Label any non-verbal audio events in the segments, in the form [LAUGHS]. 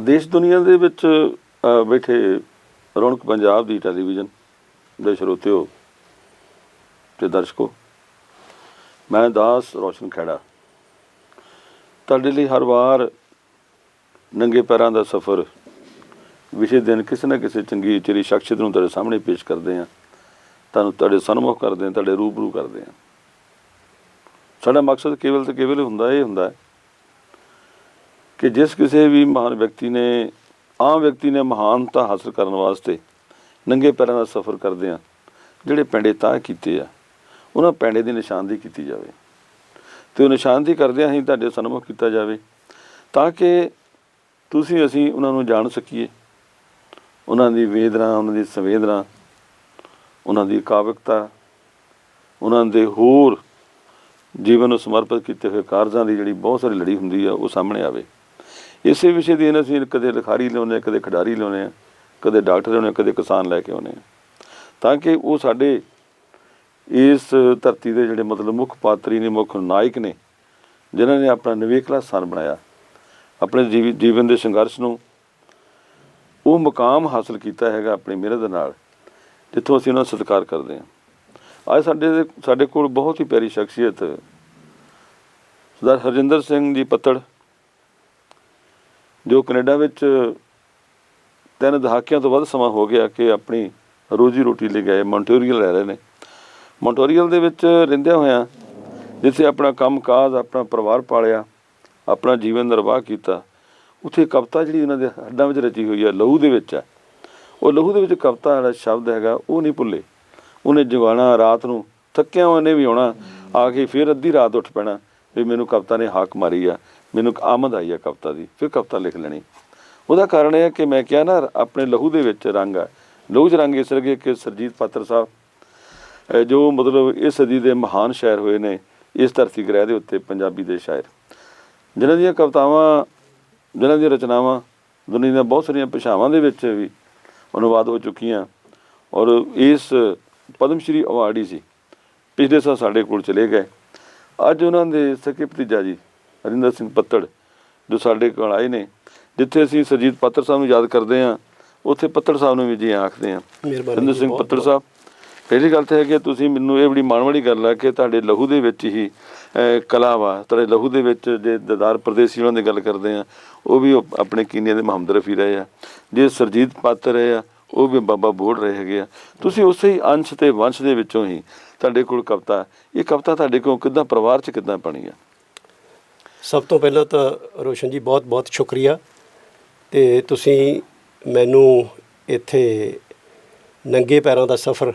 ਦੇਸ਼ ਦੁਨੀਆ ਦੇ ਵਿੱਚ ਬੈਠੇ ਰੌਣਕ ਪੰਜਾਬ ਦੀ ਟੈਲੀਵਿਜ਼ਨ ਦੇ ਸਰੋਤਿਓ ਤੇ ਦਰਸ਼ਕੋ, ਮੈਂ ਦਾਸ ਰੋਸ਼ਨ ਖੇੜਾ ਤੁਹਾਡੇ ਲਈ ਹਰ ਵਾਰ ਨੰਗੇ ਪੈਰਾਂ ਦਾ ਸਫ਼ਰ ਵਿਸ਼ੇ ਦਿਨ ਕਿਸੇ ਨਾ ਕਿਸੇ ਚੰਗੀ ਚਿਹਰੀ ਸ਼ਖਸੀਅਤ ਨੂੰ ਤੁਹਾਡੇ ਸਾਹਮਣੇ ਪੇਸ਼ ਕਰਦੇ ਹਾਂ। ਤੁਹਾਨੂੰ ਤੁਹਾਡੇ ਸਨਮੁਖ ਕਰਦੇ ਹਾਂ, ਤੁਹਾਡੇ ਰੂਬਰੂ ਕਰਦੇ ਹਾਂ। ਸਾਡਾ ਮਕਸਦ ਕੇਵਲ ਤੇ ਕੇਵਲ ਹੁੰਦਾ, ਇਹ ਹੁੰਦਾ ਹੈ ਕਿ ਜਿਸ ਕਿਸੇ ਵੀ ਮਹਾਨ ਵਿਅਕਤੀ ਨੇ, ਆਮ ਵਿਅਕਤੀ ਨੇ ਮਹਾਨਤਾ ਹਾਸਲ ਕਰਨ ਵਾਸਤੇ ਨੰਗੇ ਪੈਰਾਂ ਦਾ ਸਫ਼ਰ ਕਰਦੇ ਆ, ਜਿਹੜੇ ਪੈਂਡੇ ਤਾਂ ਕੀਤੇ ਆ, ਉਹਨਾਂ ਪੈਂਡੇ ਦੀ ਨਿਸ਼ਾਨਦੀ ਕੀਤੀ ਜਾਵੇ। ਤੇ ਉਹ ਨਿਸ਼ਾਨਦੀ ਕਰਦਿਆਂ ਹੀ ਤੁਹਾਡੇ ਸਨਮੁਖ ਕੀਤਾ ਜਾਵੇ, ਤਾਂ ਕਿ ਤੁਸੀਂ ਅਸੀਂ ਉਹਨਾਂ ਨੂੰ ਜਾਣ ਸਕੀਏ। ਉਹਨਾਂ ਦੀ ਵੇਦਨਾ, ਉਹਨਾਂ ਦੀ ਸੰਵੇਦਨਾ, ਉਹਨਾਂ ਦੀ ਕਾਵਿਕਤਾ, ਉਹਨਾਂ ਦੇ ਹੋਰ ਜੀਵਨ ਨੂੰ ਸਮਰਪਿਤ ਕੀਤੇ ਹੋਏ ਕਾਰਜਾਂ ਦੀ ਜਿਹੜੀ ਬਹੁਤ ਸਾਰੀ ਲੜੀ ਹੁੰਦੀ ਆ, ਉਹ ਸਾਹਮਣੇ ਆਵੇ। ਇਸੇ ਵਿਸ਼ੇ ਦੀ ਅਸੀਂ ਕਦੇ ਲਿਖਾਰੀ ਲਿਆਉਂਦੇ ਹਾਂ, ਕਦੇ ਖਿਡਾਰੀ ਲਿਆਉਂਦੇ ਹਾਂ, ਕਦੇ ਡਾਕਟਰ ਲਿਆਉਂਦੇ ਹਾਂ, ਕਦੇ ਕਿਸਾਨ ਲੈ ਕੇ ਆਉਂਦੇ ਹਾਂ। ਤਾਂ ਕਿ ਉਹ ਸਾਡੇ ਇਸ ਧਰਤੀ ਦੇ ਜਿਹੜੇ ਮਤਲਬ ਮੁੱਖ ਪਾਤਰੀ ਨੇ, ਮੁੱਖ ਨਾਇਕ ਨੇ, ਜਿਨ੍ਹਾਂ ਨੇ ਆਪਣਾ ਨਿਵੇਕਲਾ ਸਥਾਨ ਬਣਾਇਆ, ਆਪਣੇ ਜੀਵ- ਜੀਵਨ ਦੇ ਸੰਘਰਸ਼ ਨੂੰ, ਉਹ ਮੁਕਾਮ ਹਾਸਲ ਕੀਤਾ ਹੈਗਾ ਆਪਣੀ ਮਿਹਨਤ ਦੇ ਨਾਲ, ਜਿੱਥੋਂ ਅਸੀਂ ਉਹਨਾਂ ਦਾ ਸਤਿਕਾਰ ਕਰਦੇ ਹਾਂ। ਅੱਜ ਸਾਡੇ ਸਾਡੇ ਕੋਲ ਬਹੁਤ ਹੀ ਪਿਆਰੀ ਸ਼ਖਸੀਅਤ ਸਰਦਾਰ ਹਰਜਿੰਦਰ ਸਿੰਘ ਜੀ ਪੱਤੜ ਜੋ ਕੈਨੇਡਾ ਵਿੱਚ ਤਿੰਨ ਦਹਾਕਿਆਂ ਤੋਂ ਵੱਧ ਸਮਾਂ ਹੋ ਗਿਆ ਕਿ ਆਪਣੀ ਰੋਜੀ ਰੋਟੀ ਲਈ ਗਏ ਮੌਂਟਰੀਅਲ ਰਹਿ ਰਹੇ ਨੇ। ਮੌਂਟਰੀਅਲ ਦੇ ਵਿੱਚ ਰਹਿੰਦਿਆਂ ਹੋਇਆਂ ਜਿੱਥੇ ਆਪਣਾ ਕੰਮਕਾਜ, ਆਪਣਾ ਪਰਿਵਾਰ ਪਾਲਿਆ, ਆਪਣਾ ਜੀਵਨ ਨਿਰਵਾਹ ਕੀਤਾ, ਉੱਥੇ ਕਵਿਤਾ ਜਿਹੜੀ ਉਹਨਾਂ ਦੇ ਹੱਡਾਂ ਵਿੱਚ ਰਚੀ ਹੋਈ ਹੈ, ਲਹੂ ਦੇ ਵਿੱਚ ਹੈ। ਉਹ ਲਹੂ ਦੇ ਵਿੱਚ ਕਵਿਤਾ ਵਾਲਾ ਸ਼ਬਦ ਹੈਗਾ, ਉਹ ਨਹੀਂ ਭੁੱਲੇ। ਉਹਨੇ ਜਗਾਣਾ ਰਾਤ ਨੂੰ ਥੱਕਿਆ ਉਹਨੇ ਵੀ ਆਉਣਾ, ਆ ਕੇ ਫਿਰ ਅੱਧੀ ਰਾਤ ਉੱਠ ਪੈਣਾ, ਵੀ ਮੈਨੂੰ ਕਵਿਤਾ ਨੇ ਹਾਕ ਮਾਰੀ ਆ। ਮੈਨੂੰ ਇੱਕ ਆਮਦ ਆਈ ਆ ਕਵਿਤਾ ਦੀ, ਫਿਰ ਕਵਿਤਾ ਲਿਖ ਲੈਣੀ। ਉਹਦਾ ਕਾਰਨ ਇਹ ਹੈ ਕਿ ਮੈਂ ਕਿਹਾ ਨਾ, ਆਪਣੇ ਲਹੂ ਦੇ ਵਿੱਚ ਰੰਗ ਹੈ ਲਹੂ 'ਚ ਰੰਗ ਇਸ ਕਰਕੇ ਕਿ ਸਰਜੀਤ ਪਾਤਰ ਸਾਹਿਬ ਜੋ ਮਤਲਬ ਇਸ ਸਦੀ ਦੇ ਮਹਾਨ ਸ਼ਾਇਰ ਹੋਏ ਨੇ, ਇਸ ਧਰਤੀ ਗ੍ਰਹਿ ਦੇ ਉੱਤੇ ਪੰਜਾਬੀ ਦੇ ਸ਼ਾਇਰ। ਜਿਨ੍ਹਾਂ ਦੀਆਂ ਕਵਿਤਾਵਾਂ ਜਿਨ੍ਹਾਂ ਦੀਆਂ ਰਚਨਾਵਾਂ, ਦੁਨੀਆ ਦੀਆਂ ਬਹੁਤ ਸਾਰੀਆਂ ਭਾਸ਼ਾਵਾਂ ਦੇ ਵਿੱਚ ਵੀ ਅਨੁਵਾਦ ਹੋ ਚੁੱਕੀਆਂ। ਔਰ ਇਸ ਪਦਮ ਸ਼੍ਰੀ ਅਵਾਰਡ ਹੀ ਸੀ। ਪਿਛਲੇ ਸਾਲ ਸਾਡੇ ਕੋਲ ਚਲੇ ਗਏ। ਅੱਜ ਉਹਨਾਂ ਦੇ ਸਕੇ ਭਤੀਜਾ ਜੀ ਹਰਿੰਦਰ ਸਿੰਘ ਪੱਤੜ ਜੋ ਸਾਡੇ ਕੋਲ ਆਏ ਨੇ ਜਿੱਥੇ ਅਸੀਂ ਸਰਜੀਤ ਪਾਤਰ ਸਾਹਿਬ ਨੂੰ ਯਾਦ ਕਰਦੇ ਹਾਂ ਉੱਥੇ ਪੱਤੜ ਸਾਹਿਬ ਨੂੰ ਵੀ ਜੀ ਆਖਦੇ ਹਾਂ। ਹਰਿੰਦਰ ਸਿੰਘ ਪੱਤੜ ਸਾਹਿਬ ਪਹਿਲੀ ਗੱਲ ਤਾਂ ਹੈ ਕਿ ਤੁਸੀਂ ਮੈਨੂੰ ਇਹ ਬੜੀ ਮਾਣ ਵਾਲੀ ਗੱਲ ਹੈ ਕਿ ਤੁਹਾਡੇ ਲਹੂ ਦੇ ਵਿੱਚ ਹੀ ਕਲਾ ਵਾ ਤੁਹਾਡੇ ਲਹੂ ਦੇ ਵਿੱਚ ਜੇ ਦਦਾਰ ਪ੍ਰਦੇਸੀ ਉਹਨਾਂ ਦੀ ਗੱਲ ਕਰਦੇ ਆ ਉਹ ਵੀ ਆਪਣੇ ਕੀਨੀਆ ਦੇ ਮੁਹੰਮਦ ਰਫੀ ਰਹੇ ਆ ਜੇ ਸਰਜੀਤ ਪਾਤਰ ਰਹੇ ਆ ਉਹ ਵੀ ਬਾਬਾ ਬੋੜ ਰਹੇ ਹੈਗੇ ਆ। ਤੁਸੀਂ ਉਸੇ ਹੀ ਅੰਸ਼ ਤੇ ਵੰਸ਼ ਦੇ ਵਿੱਚੋਂ ਹੀ ਤੁਹਾਡੇ ਕੋਲ ਕਵਿਤਾ ਇਹ ਕਵਿਤਾ ਤੁਹਾਡੇ ਕੋਲ ਕਿੱਦਾਂ ਪਰਿਵਾਰ 'ਚ ਕਿੱਦਾਂ ਬਣੀ ਆ? ਸਭ ਤੋਂ ਪਹਿਲਾਂ ਤਾਂ ਰੋਸ਼ਨ ਜੀ, ਬਹੁਤ ਬਹੁਤ ਸ਼ੁਕਰੀਆ। ਤੇ ਤੁਸੀਂ ਮੈਨੂੰ ਇੱਥੇ ਨੰਗੇ ਪੈਰਾਂ ਦਾ ਸਫ਼ਰ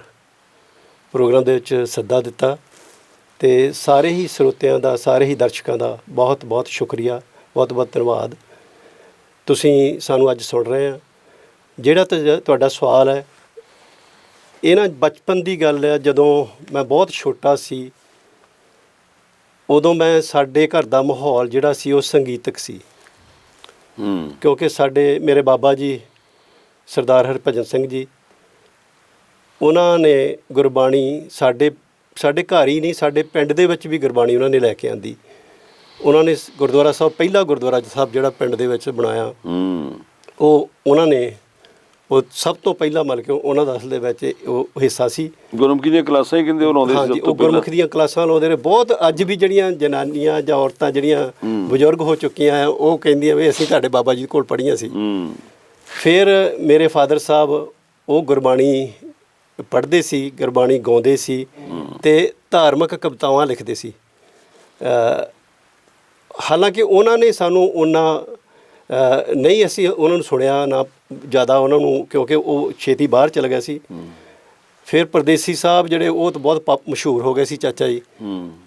ਪ੍ਰੋਗਰਾਮ ਦੇ ਵਿੱਚ ਸੱਦਾ ਦਿੱਤਾ ਤੇ ਸਾਰੇ ਹੀ ਸਰੋਤਿਆਂ ਦਾ, ਸਾਰੇ ਹੀ ਦਰਸ਼ਕਾਂ ਦਾ ਬਹੁਤ ਬਹੁਤ ਸ਼ੁਕਰੀਆ। ਬਹੁਤ ਬਹੁਤ ਧੰਨਵਾਦ। ਤੁਸੀਂ ਸਾਨੂੰ ਅੱਜ ਸੁਣ ਰਹੇ ਆ। ਜਿਹੜਾ ਤੁ- ਤੁਹਾਡਾ ਸਵਾਲ ਹੈ, ਇਹ ਨਾ ਬਚਪਨ ਦੀ ਗੱਲ ਹੈ। ਜਦੋਂ ਮੈਂ ਬਹੁਤ ਛੋਟਾ ਸੀ ਉਦੋਂ ਮੈਂ ਸਾਡੇ ਘਰ ਦਾ ਮਾਹੌਲ ਜਿਹੜਾ ਸੀ ਉਹ ਸੰਗੀਤਕ ਸੀ। ਹੂੰ। ਕਿਉਂਕਿ ਸਾਡੇ ਮੇਰੇ ਬਾਬਾ ਜੀ ਸਰਦਾਰ ਹਰਭਜਨ ਸਿੰਘ ਜੀ ਉਹਨਾਂ ਨੇ ਗੁਰਬਾਣੀ ਸਾਡੇ ਸਾਡੇ ਘਰ ਹੀ ਨਹੀਂ ਸਾਡੇ ਪਿੰਡ ਦੇ ਵਿੱਚ ਵੀ ਗੁਰਬਾਣੀ ਉਹਨਾਂ ਨੇ ਲੈ ਕੇ ਆਂਦੀ। ਉਹਨਾਂ ਨੇ ਗੁਰਦੁਆਰਾ ਸਾਹਿਬ ਪਹਿਲਾ ਗੁਰਦੁਆਰਾ ਸਾਹਿਬ ਜਿਹੜਾ ਪਿੰਡ ਦੇ ਵਿੱਚ ਬਣਾਇਆ। ਹੂੰ। ਉਹ ਉਹਨਾਂ ਨੇ ਉਹ ਸਭ ਤੋਂ ਪਹਿਲਾਂ ਮਤਲਬ ਕਿ ਉਹਨਾਂ ਦਾ ਅਸਲ ਦੇ ਵਿੱਚ ਉਹ ਹਿੱਸਾ ਸੀ। ਗੁਰਮੁਖੀ ਦੀਆਂ ਕਲਾਸਾਂ ਹੀ ਕਹਿੰਦੇ ਉਹ ਲਾਉਂਦੇ ਸੀ ਹਾਂਜੀ ਸਭ ਤੋਂ ਉਹ ਗੁਰਮੁਖ ਦੀਆਂ ਕਲਾਸਾਂ ਲਾਉਂਦੇ ਨੇ ਬਹੁਤ ਅੱਜ ਵੀ ਜਿਹੜੀਆਂ ਜਨਾਨੀਆਂ ਜਾਂ ਔਰਤਾਂ ਜਿਹੜੀਆਂ ਬਜ਼ੁਰਗ ਹੋ ਚੁੱਕੀਆਂ ਆ ਉਹ ਕਹਿੰਦੀਆਂ ਵੀ ਅਸੀਂ ਤੁਹਾਡੇ ਬਾਬਾ ਜੀ ਕੋਲ ਪੜ੍ਹੀਆਂ ਸੀ। ਫਿਰ ਮੇਰੇ ਫਾਦਰ ਸਾਹਿਬ ਉਹ ਗੁਰਬਾਣੀ ਪੜ੍ਹਦੇ ਸੀ ਗੁਰਬਾਣੀ ਗਾਉਂਦੇ ਸੀ ਤੇ ਧਾਰਮਿਕ ਕਵਿਤਾਵਾਂ ਲਿਖਦੇ ਸੀ। ਹਾਲਾਂਕਿ ਉਹਨਾਂ ਨੇ ਸਾਨੂੰ ਉਹਨਾਂ ਨਹੀਂ ਅਸੀਂ ਉਹਨਾਂ ਨੂੰ ਸੁਣਿਆ ਨਾ ਜ਼ਿਆਦਾ ਉਹਨਾਂ ਨੂੰ ਕਿਉਂਕਿ ਉਹ ਛੇਤੀ ਬਾਹਰ ਚਲ ਗਿਆ ਸੀ। ਫਿਰ ਪਰਦੇਸੀ ਸਾਹਿਬ ਜਿਹੜੇ ਉਹ ਤਾਂ ਬਹੁਤ ਮਸ਼ਹੂਰ ਹੋ ਗਏ ਸੀ ਚਾਚਾ ਜੀ।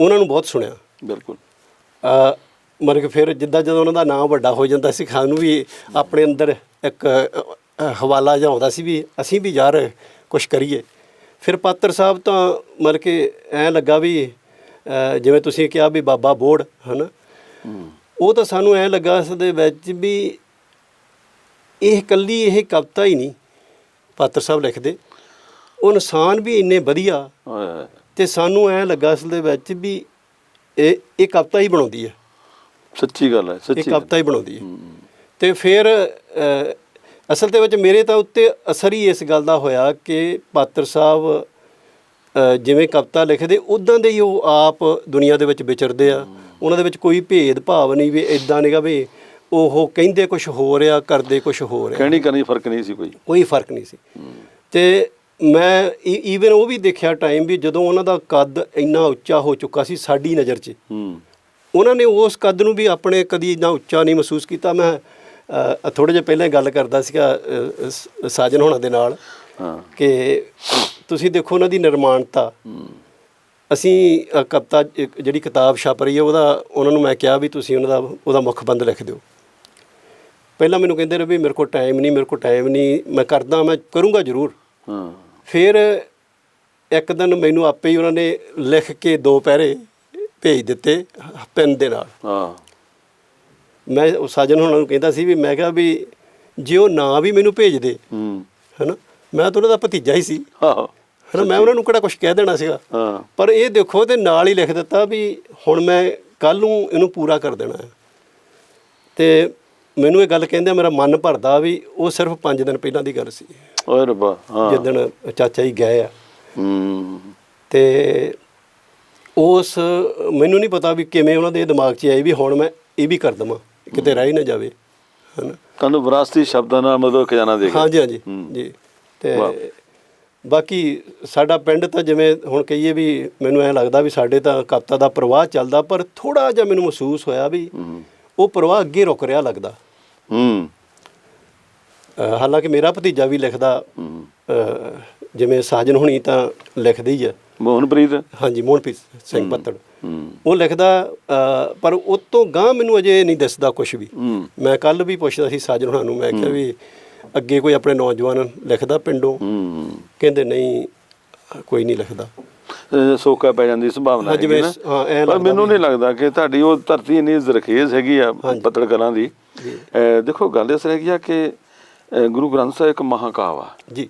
ਉਹਨਾਂ ਨੂੰ ਬਹੁਤ ਸੁਣਿਆ। ਬਿਲਕੁਲ। ਅ, ਮਤਲਬ ਕਿ ਫਿਰ ਜਿੱਦਾਂ ਜਦੋਂ ਉਹਨਾਂ ਦਾ ਨਾਮ ਵੱਡਾ ਹੋ ਜਾਂਦਾ ਸੀ ਸਾਨੂੰ ਵੀ ਆਪਣੇ ਅੰਦਰ ਇੱਕ ਹਵਾਲਾ ਜਿਹਾ ਆਉਂਦਾ ਸੀ ਵੀ ਅਸੀਂ ਵੀ ਯਾਰ ਕੁਝ ਕਰੀਏ। ਫਿਰ ਪਾਤਰ ਸਾਹਿਬ ਤਾਂ ਮਤਲਬ ਕਿ ਐ ਲੱਗਾ ਵੀ ਜਿਵੇਂ ਤੁਸੀਂ ਕਿਹਾ ਵੀ ਬਾਬਾ ਬੋੜ ਹਨਾ? ਉਹ ਤਾਂ ਸਾਨੂੰ ਐ ਲੱਗਾ ਇਸ ਦੇ ਵਿੱਚ ਵੀ ਇਹ ਇਕੱਲੀ ਇਹ ਕਵਿਤਾ ਹੀ ਨਹੀਂ ਪਾਤਰ ਸਾਹਿਬ ਲਿਖਦੇ ਉਹ ਇਨਸਾਨ ਵੀ ਇੰਨੇ ਵਧੀਆ। ਤੇ ਸਾਨੂੰ ਐ ਲੱਗਾ ਅਸਲ ਦੇ ਵਿੱਚ ਵੀ ਇਹ ਇਹ ਕਵਿਤਾ ਹੀ ਬਣਾਉਂਦੀ ਹੈ ਸੱਚੀ ਗੱਲ ਹੈ ਇਹ ਸੱਚੀ ਗੱਲ। ਕਵਿਤਾ ਹੀ ਬਣਾਉਂਦੀ ਹੈ। ਤੇ ਫਿਰ ਅਸਲ ਦੇ ਵਿੱਚ ਮੇਰੇ ਤਾਂ ਉੱਤੇ ਅਸਰ ਹੀ ਇਸ ਗੱਲ ਦਾ ਹੋਇਆ ਕਿ ਪਾਤਰ ਸਾਹਿਬ ਜਿਵੇਂ ਕਵਿਤਾ ਲਿਖਦੇ ਉਦਾਂ ਦੇ ਹੀ ਉਹ ਆਪ ਦੁਨੀਆ ਦੇ ਵਿੱਚ ਵਿਚਰਦੇ ਆ ਉਹਨਾਂ ਦੇ ਵਿੱਚ ਕੋਈ ਭੇਦ ਭਾਵ ਨਹੀਂ ਵੀ ਇਦਾਂ ਨਹੀਂਗਾ ਵੀ ਉਹ ਕਹਿੰਦੇ ਕੁਝ ਹੋ ਰਿਹਾ ਕਰਦੇ ਕੁਝ ਹੋ ਰਿਹਾ। ਕਹਿਣੀ ਕਰਨੀ ਫ਼ਰਕ ਨਹੀਂ ਸੀ ਕੋਈ। ਕੋਈ ਫ਼ਰਕ ਨਹੀਂ ਸੀ। ਤੇ ਮੈਂ ਈਵਨ ਉਹ ਵੀ ਦੇਖਿਆ ਟਾਈਮ ਵੀ ਜਦੋਂ ਉਹਨਾਂ ਦਾ ਕੱਦ ਇੰਨਾ ਉੱਚਾ ਹੋ ਚੁੱਕਾ ਸੀ ਸਾਡੀ ਨਜ਼ਰ 'ਚ। ਹੂੰ। ਉਹਨਾਂ ਨੇ ਉਸ ਕੱਦ ਨੂੰ ਵੀ ਆਪਣੇ ਕਦੀ ਇੰਨਾ ਉੱਚਾ ਨਹੀਂ ਮਹਿਸੂਸ ਕੀਤਾ। ਮੈਂ ਥੋੜੇ ਜਿਹਾ ਪਹਿਲਾਂ ਗੱਲ ਕਰਦਾ ਸੀਗਾ ਸਾਜਨ ਹੋਣਾ ਦੇ ਨਾਲ ਹਾਂ। ਕਿ ਤੁਸੀਂ ਦੇਖੋ ਉਹਨਾਂ ਦੀ ਨਿਰਮਾਣਤਾ। ਅਸੀਂ ਕਵਿਤਾ ਜਿਹੜੀ ਕਿਤਾਬ ਛਪ ਰਹੀ ਹੈ ਉਹਦਾ ਉਹਨਾਂ ਨੂੰ ਮੈਂ ਕਿਹਾ ਵੀ ਤੁਸੀਂ ਉਹਨਾਂ ਦਾ ਉਹਦਾ ਮੁੱਖ ਬੰਦ ਲਿਖ ਦਿਓ। ਪਹਿਲਾਂ ਮੈਨੂੰ ਕਹਿੰਦੇ ਰਹੇ ਵੀ ਮੇਰੇ ਕੋਲ ਟਾਈਮ ਨਹੀਂ ਮੇਰੇ ਕੋਲ ਟਾਈਮ ਨਹੀਂ ਮੈਂ ਕਰਦਾ ਮੈਂ ਕਰੂੰਗਾ ਜ਼ਰੂਰ। ਹਾਂ। ਫਿਰ ਇੱਕ ਦਿਨ ਮੈਨੂੰ ਆਪੇ ਹੀ ਉਹਨਾਂ ਨੇ ਲਿਖ ਕੇ ਦੋ ਪੈਰੇ ਭੇਜ ਦਿੱਤੇ ਪੈਨ ਦੇ ਨਾਲ। ਹਾਂ। ਮੈਂ ਉਹ ਸਾਜਨ ਹੋਣਾ ਨੂੰ ਕਹਿੰਦਾ ਸੀ ਵੀ ਮੈਂ ਕਿਹਾ ਵੀ ਜੇ ਉਹ ਨਾ ਵੀ ਮੈਨੂੰ ਭੇਜ ਦੇ ਹੂੰ। ਹੈਨਾ ਮੈਂ ਤਾਂ ਉਹਨਾਂ ਦਾ ਭਤੀਜਾ ਹੀ ਸੀ। ਹਾਂ। ਹੈਨਾ ਮੈਂ ਉਹਨਾਂ ਨੂੰ ਕਿਹੜਾ ਕੁਝ ਕਹਿ ਦੇਣਾ ਸੀਗਾ। ਹਾਂ। ਪਰ ਇਹ ਦੇਖੋ ਤੇ ਨਾਲ ਹੀ ਲਿਖ ਦਿੱਤਾ ਵੀ ਹੁਣ ਮੈਂ ਕੱਲ ਨੂੰ ਇਹਨੂੰ ਪੂਰਾ ਕਰ ਦੇਣਾ ਹੈ। ਤੇ ਮੈਨੂੰ ਇਹ ਗੱਲ ਕਹਿੰਦੇ ਮੇਰਾ ਮਨ ਭਰਦਾ ਵੀ ਉਹ ਸਿਰਫ 5 ਦਿਨ ਪਹਿਲਾਂ ਦੀ ਗੱਲ ਸੀ। ਓਏ ਰੱਬਾ ਹਾਂ। ਜਿੱਦਣ ਚਾਚਾ ਜੀ ਗਏ ਆ। ਹੂੰ। ਤੇ ਉਸ ਮੈਨੂੰ ਨਹੀਂ ਪਤਾ ਵੀ ਕਿਵੇਂ ਉਹਨਾਂ ਦੇ ਦਿਮਾਗ 'ਚ ਆਈ ਵੀ ਹੁਣ ਮੈਂ ਇਹ ਵੀ ਕਰ ਦਵਾਂ ਕਿਤੇ ਰਹਿ ਨਾ ਜਾਵੇ ਹਨਾ। ਤੁਹਾਨੂੰ ਵਿਰਾਸਤੀ ਸ਼ਬਦਾਂ ਨਾਲ ਮਤਲਬ ਖਜ਼ਾਨਾ ਦੇ ਹਾਂਜੀ ਹਾਂਜੀ। ਜੀ। ਤੇ। ਬਾਕੀ ਸਾਡਾ ਪਿੰਡ ਤਾਂ ਜਿਵੇਂ ਹੁਣ ਕਹੀਏ ਵੀ ਮੈਨੂੰ ਐ ਲੱਗਦਾ ਵੀ ਸਾਡੇ ਤਾਂ ਕਵਿਤਾ ਦਾ ਪ੍ਰਵਾਹ ਚੱਲਦਾ ਪਰ ਥੋੜਾ ਜਿਹਾ ਮੈਨੂੰ ਮਹਿਸੂਸ ਹੋਇਆ ਵੀ ਹੂੰ। ਉਹ ਪ੍ਰਵਾਹ ਅੱਗੇ ਰੁਕ ਰਿਹਾ ਲੱਗਦਾ। ਹੂੰ। ਹਾਲਾਂਕਿ ਮੇਰਾ ਭਤੀਜਾ ਵੀ ਲਿਖਦਾ ਜਿਵੇਂ ਸਾਜਨ ਹੁਣੀ ਤਾਂ ਲਿਖਦੇ ਹੀ ਆ। ਮੋਹਨਪ੍ਰੀਤ? ਹਾਂਜੀ ਮੋਹਨਪ੍ਰੀਤ ਸਿੰਘ ਪੱਤੜ ਉਹ ਲਿਖਦਾ ਪਰ ਉਹ ਤੋਂ ਗਾਂ ਮੈਨੂੰ ਅਜੇ ਨਹੀਂ ਦਿਸਦਾ ਕੁਝ ਵੀ। ਮੈਂ ਕੱਲ ਵੀ ਪੁੱਛਦਾ ਸੀ ਸਾਜਨ ਹੁਣਾਂ ਨੂੰ ਮੈਂ ਕਿਹਾ ਵੀ ਅੱਗੇ ਕੋਈ ਆਪਣੇ ਨੌਜਵਾਨ ਲਿਖਦਾ ਪਿੰਡੋਂ? ਕਹਿੰਦੇ ਨਹੀਂ ਕੋਈ ਨਹੀਂ ਲਿਖਦਾ। ਸੋਕਾ ਪੈ ਜਾਂਦੀ ਸੰਭਾਵਨਾ ਹਾਂ, ਨਾ। ਪਰ ਮੈਨੂੰ ਨਹੀਂ ਲੱਗਦਾ ਕਿ ਤੁਹਾਡੀ ਉਹ ਧਰਤੀ ਇੰਨੀ ਜ਼ਰਖੇਜ਼ ਹੈਗੀ ਆ ਪੱਤੜ ਕਲਾਂ ਦੀ। ਦੇਖੋ ਗੱਲ ਇਸ ਹੈਗੀ ਆ ਕਿ ਗੁਰੂ ਗ੍ਰੰਥ ਸਾਹਿਬ ਇੱਕ ਮਹਾਕਾਵ ਆ। ਜੀ।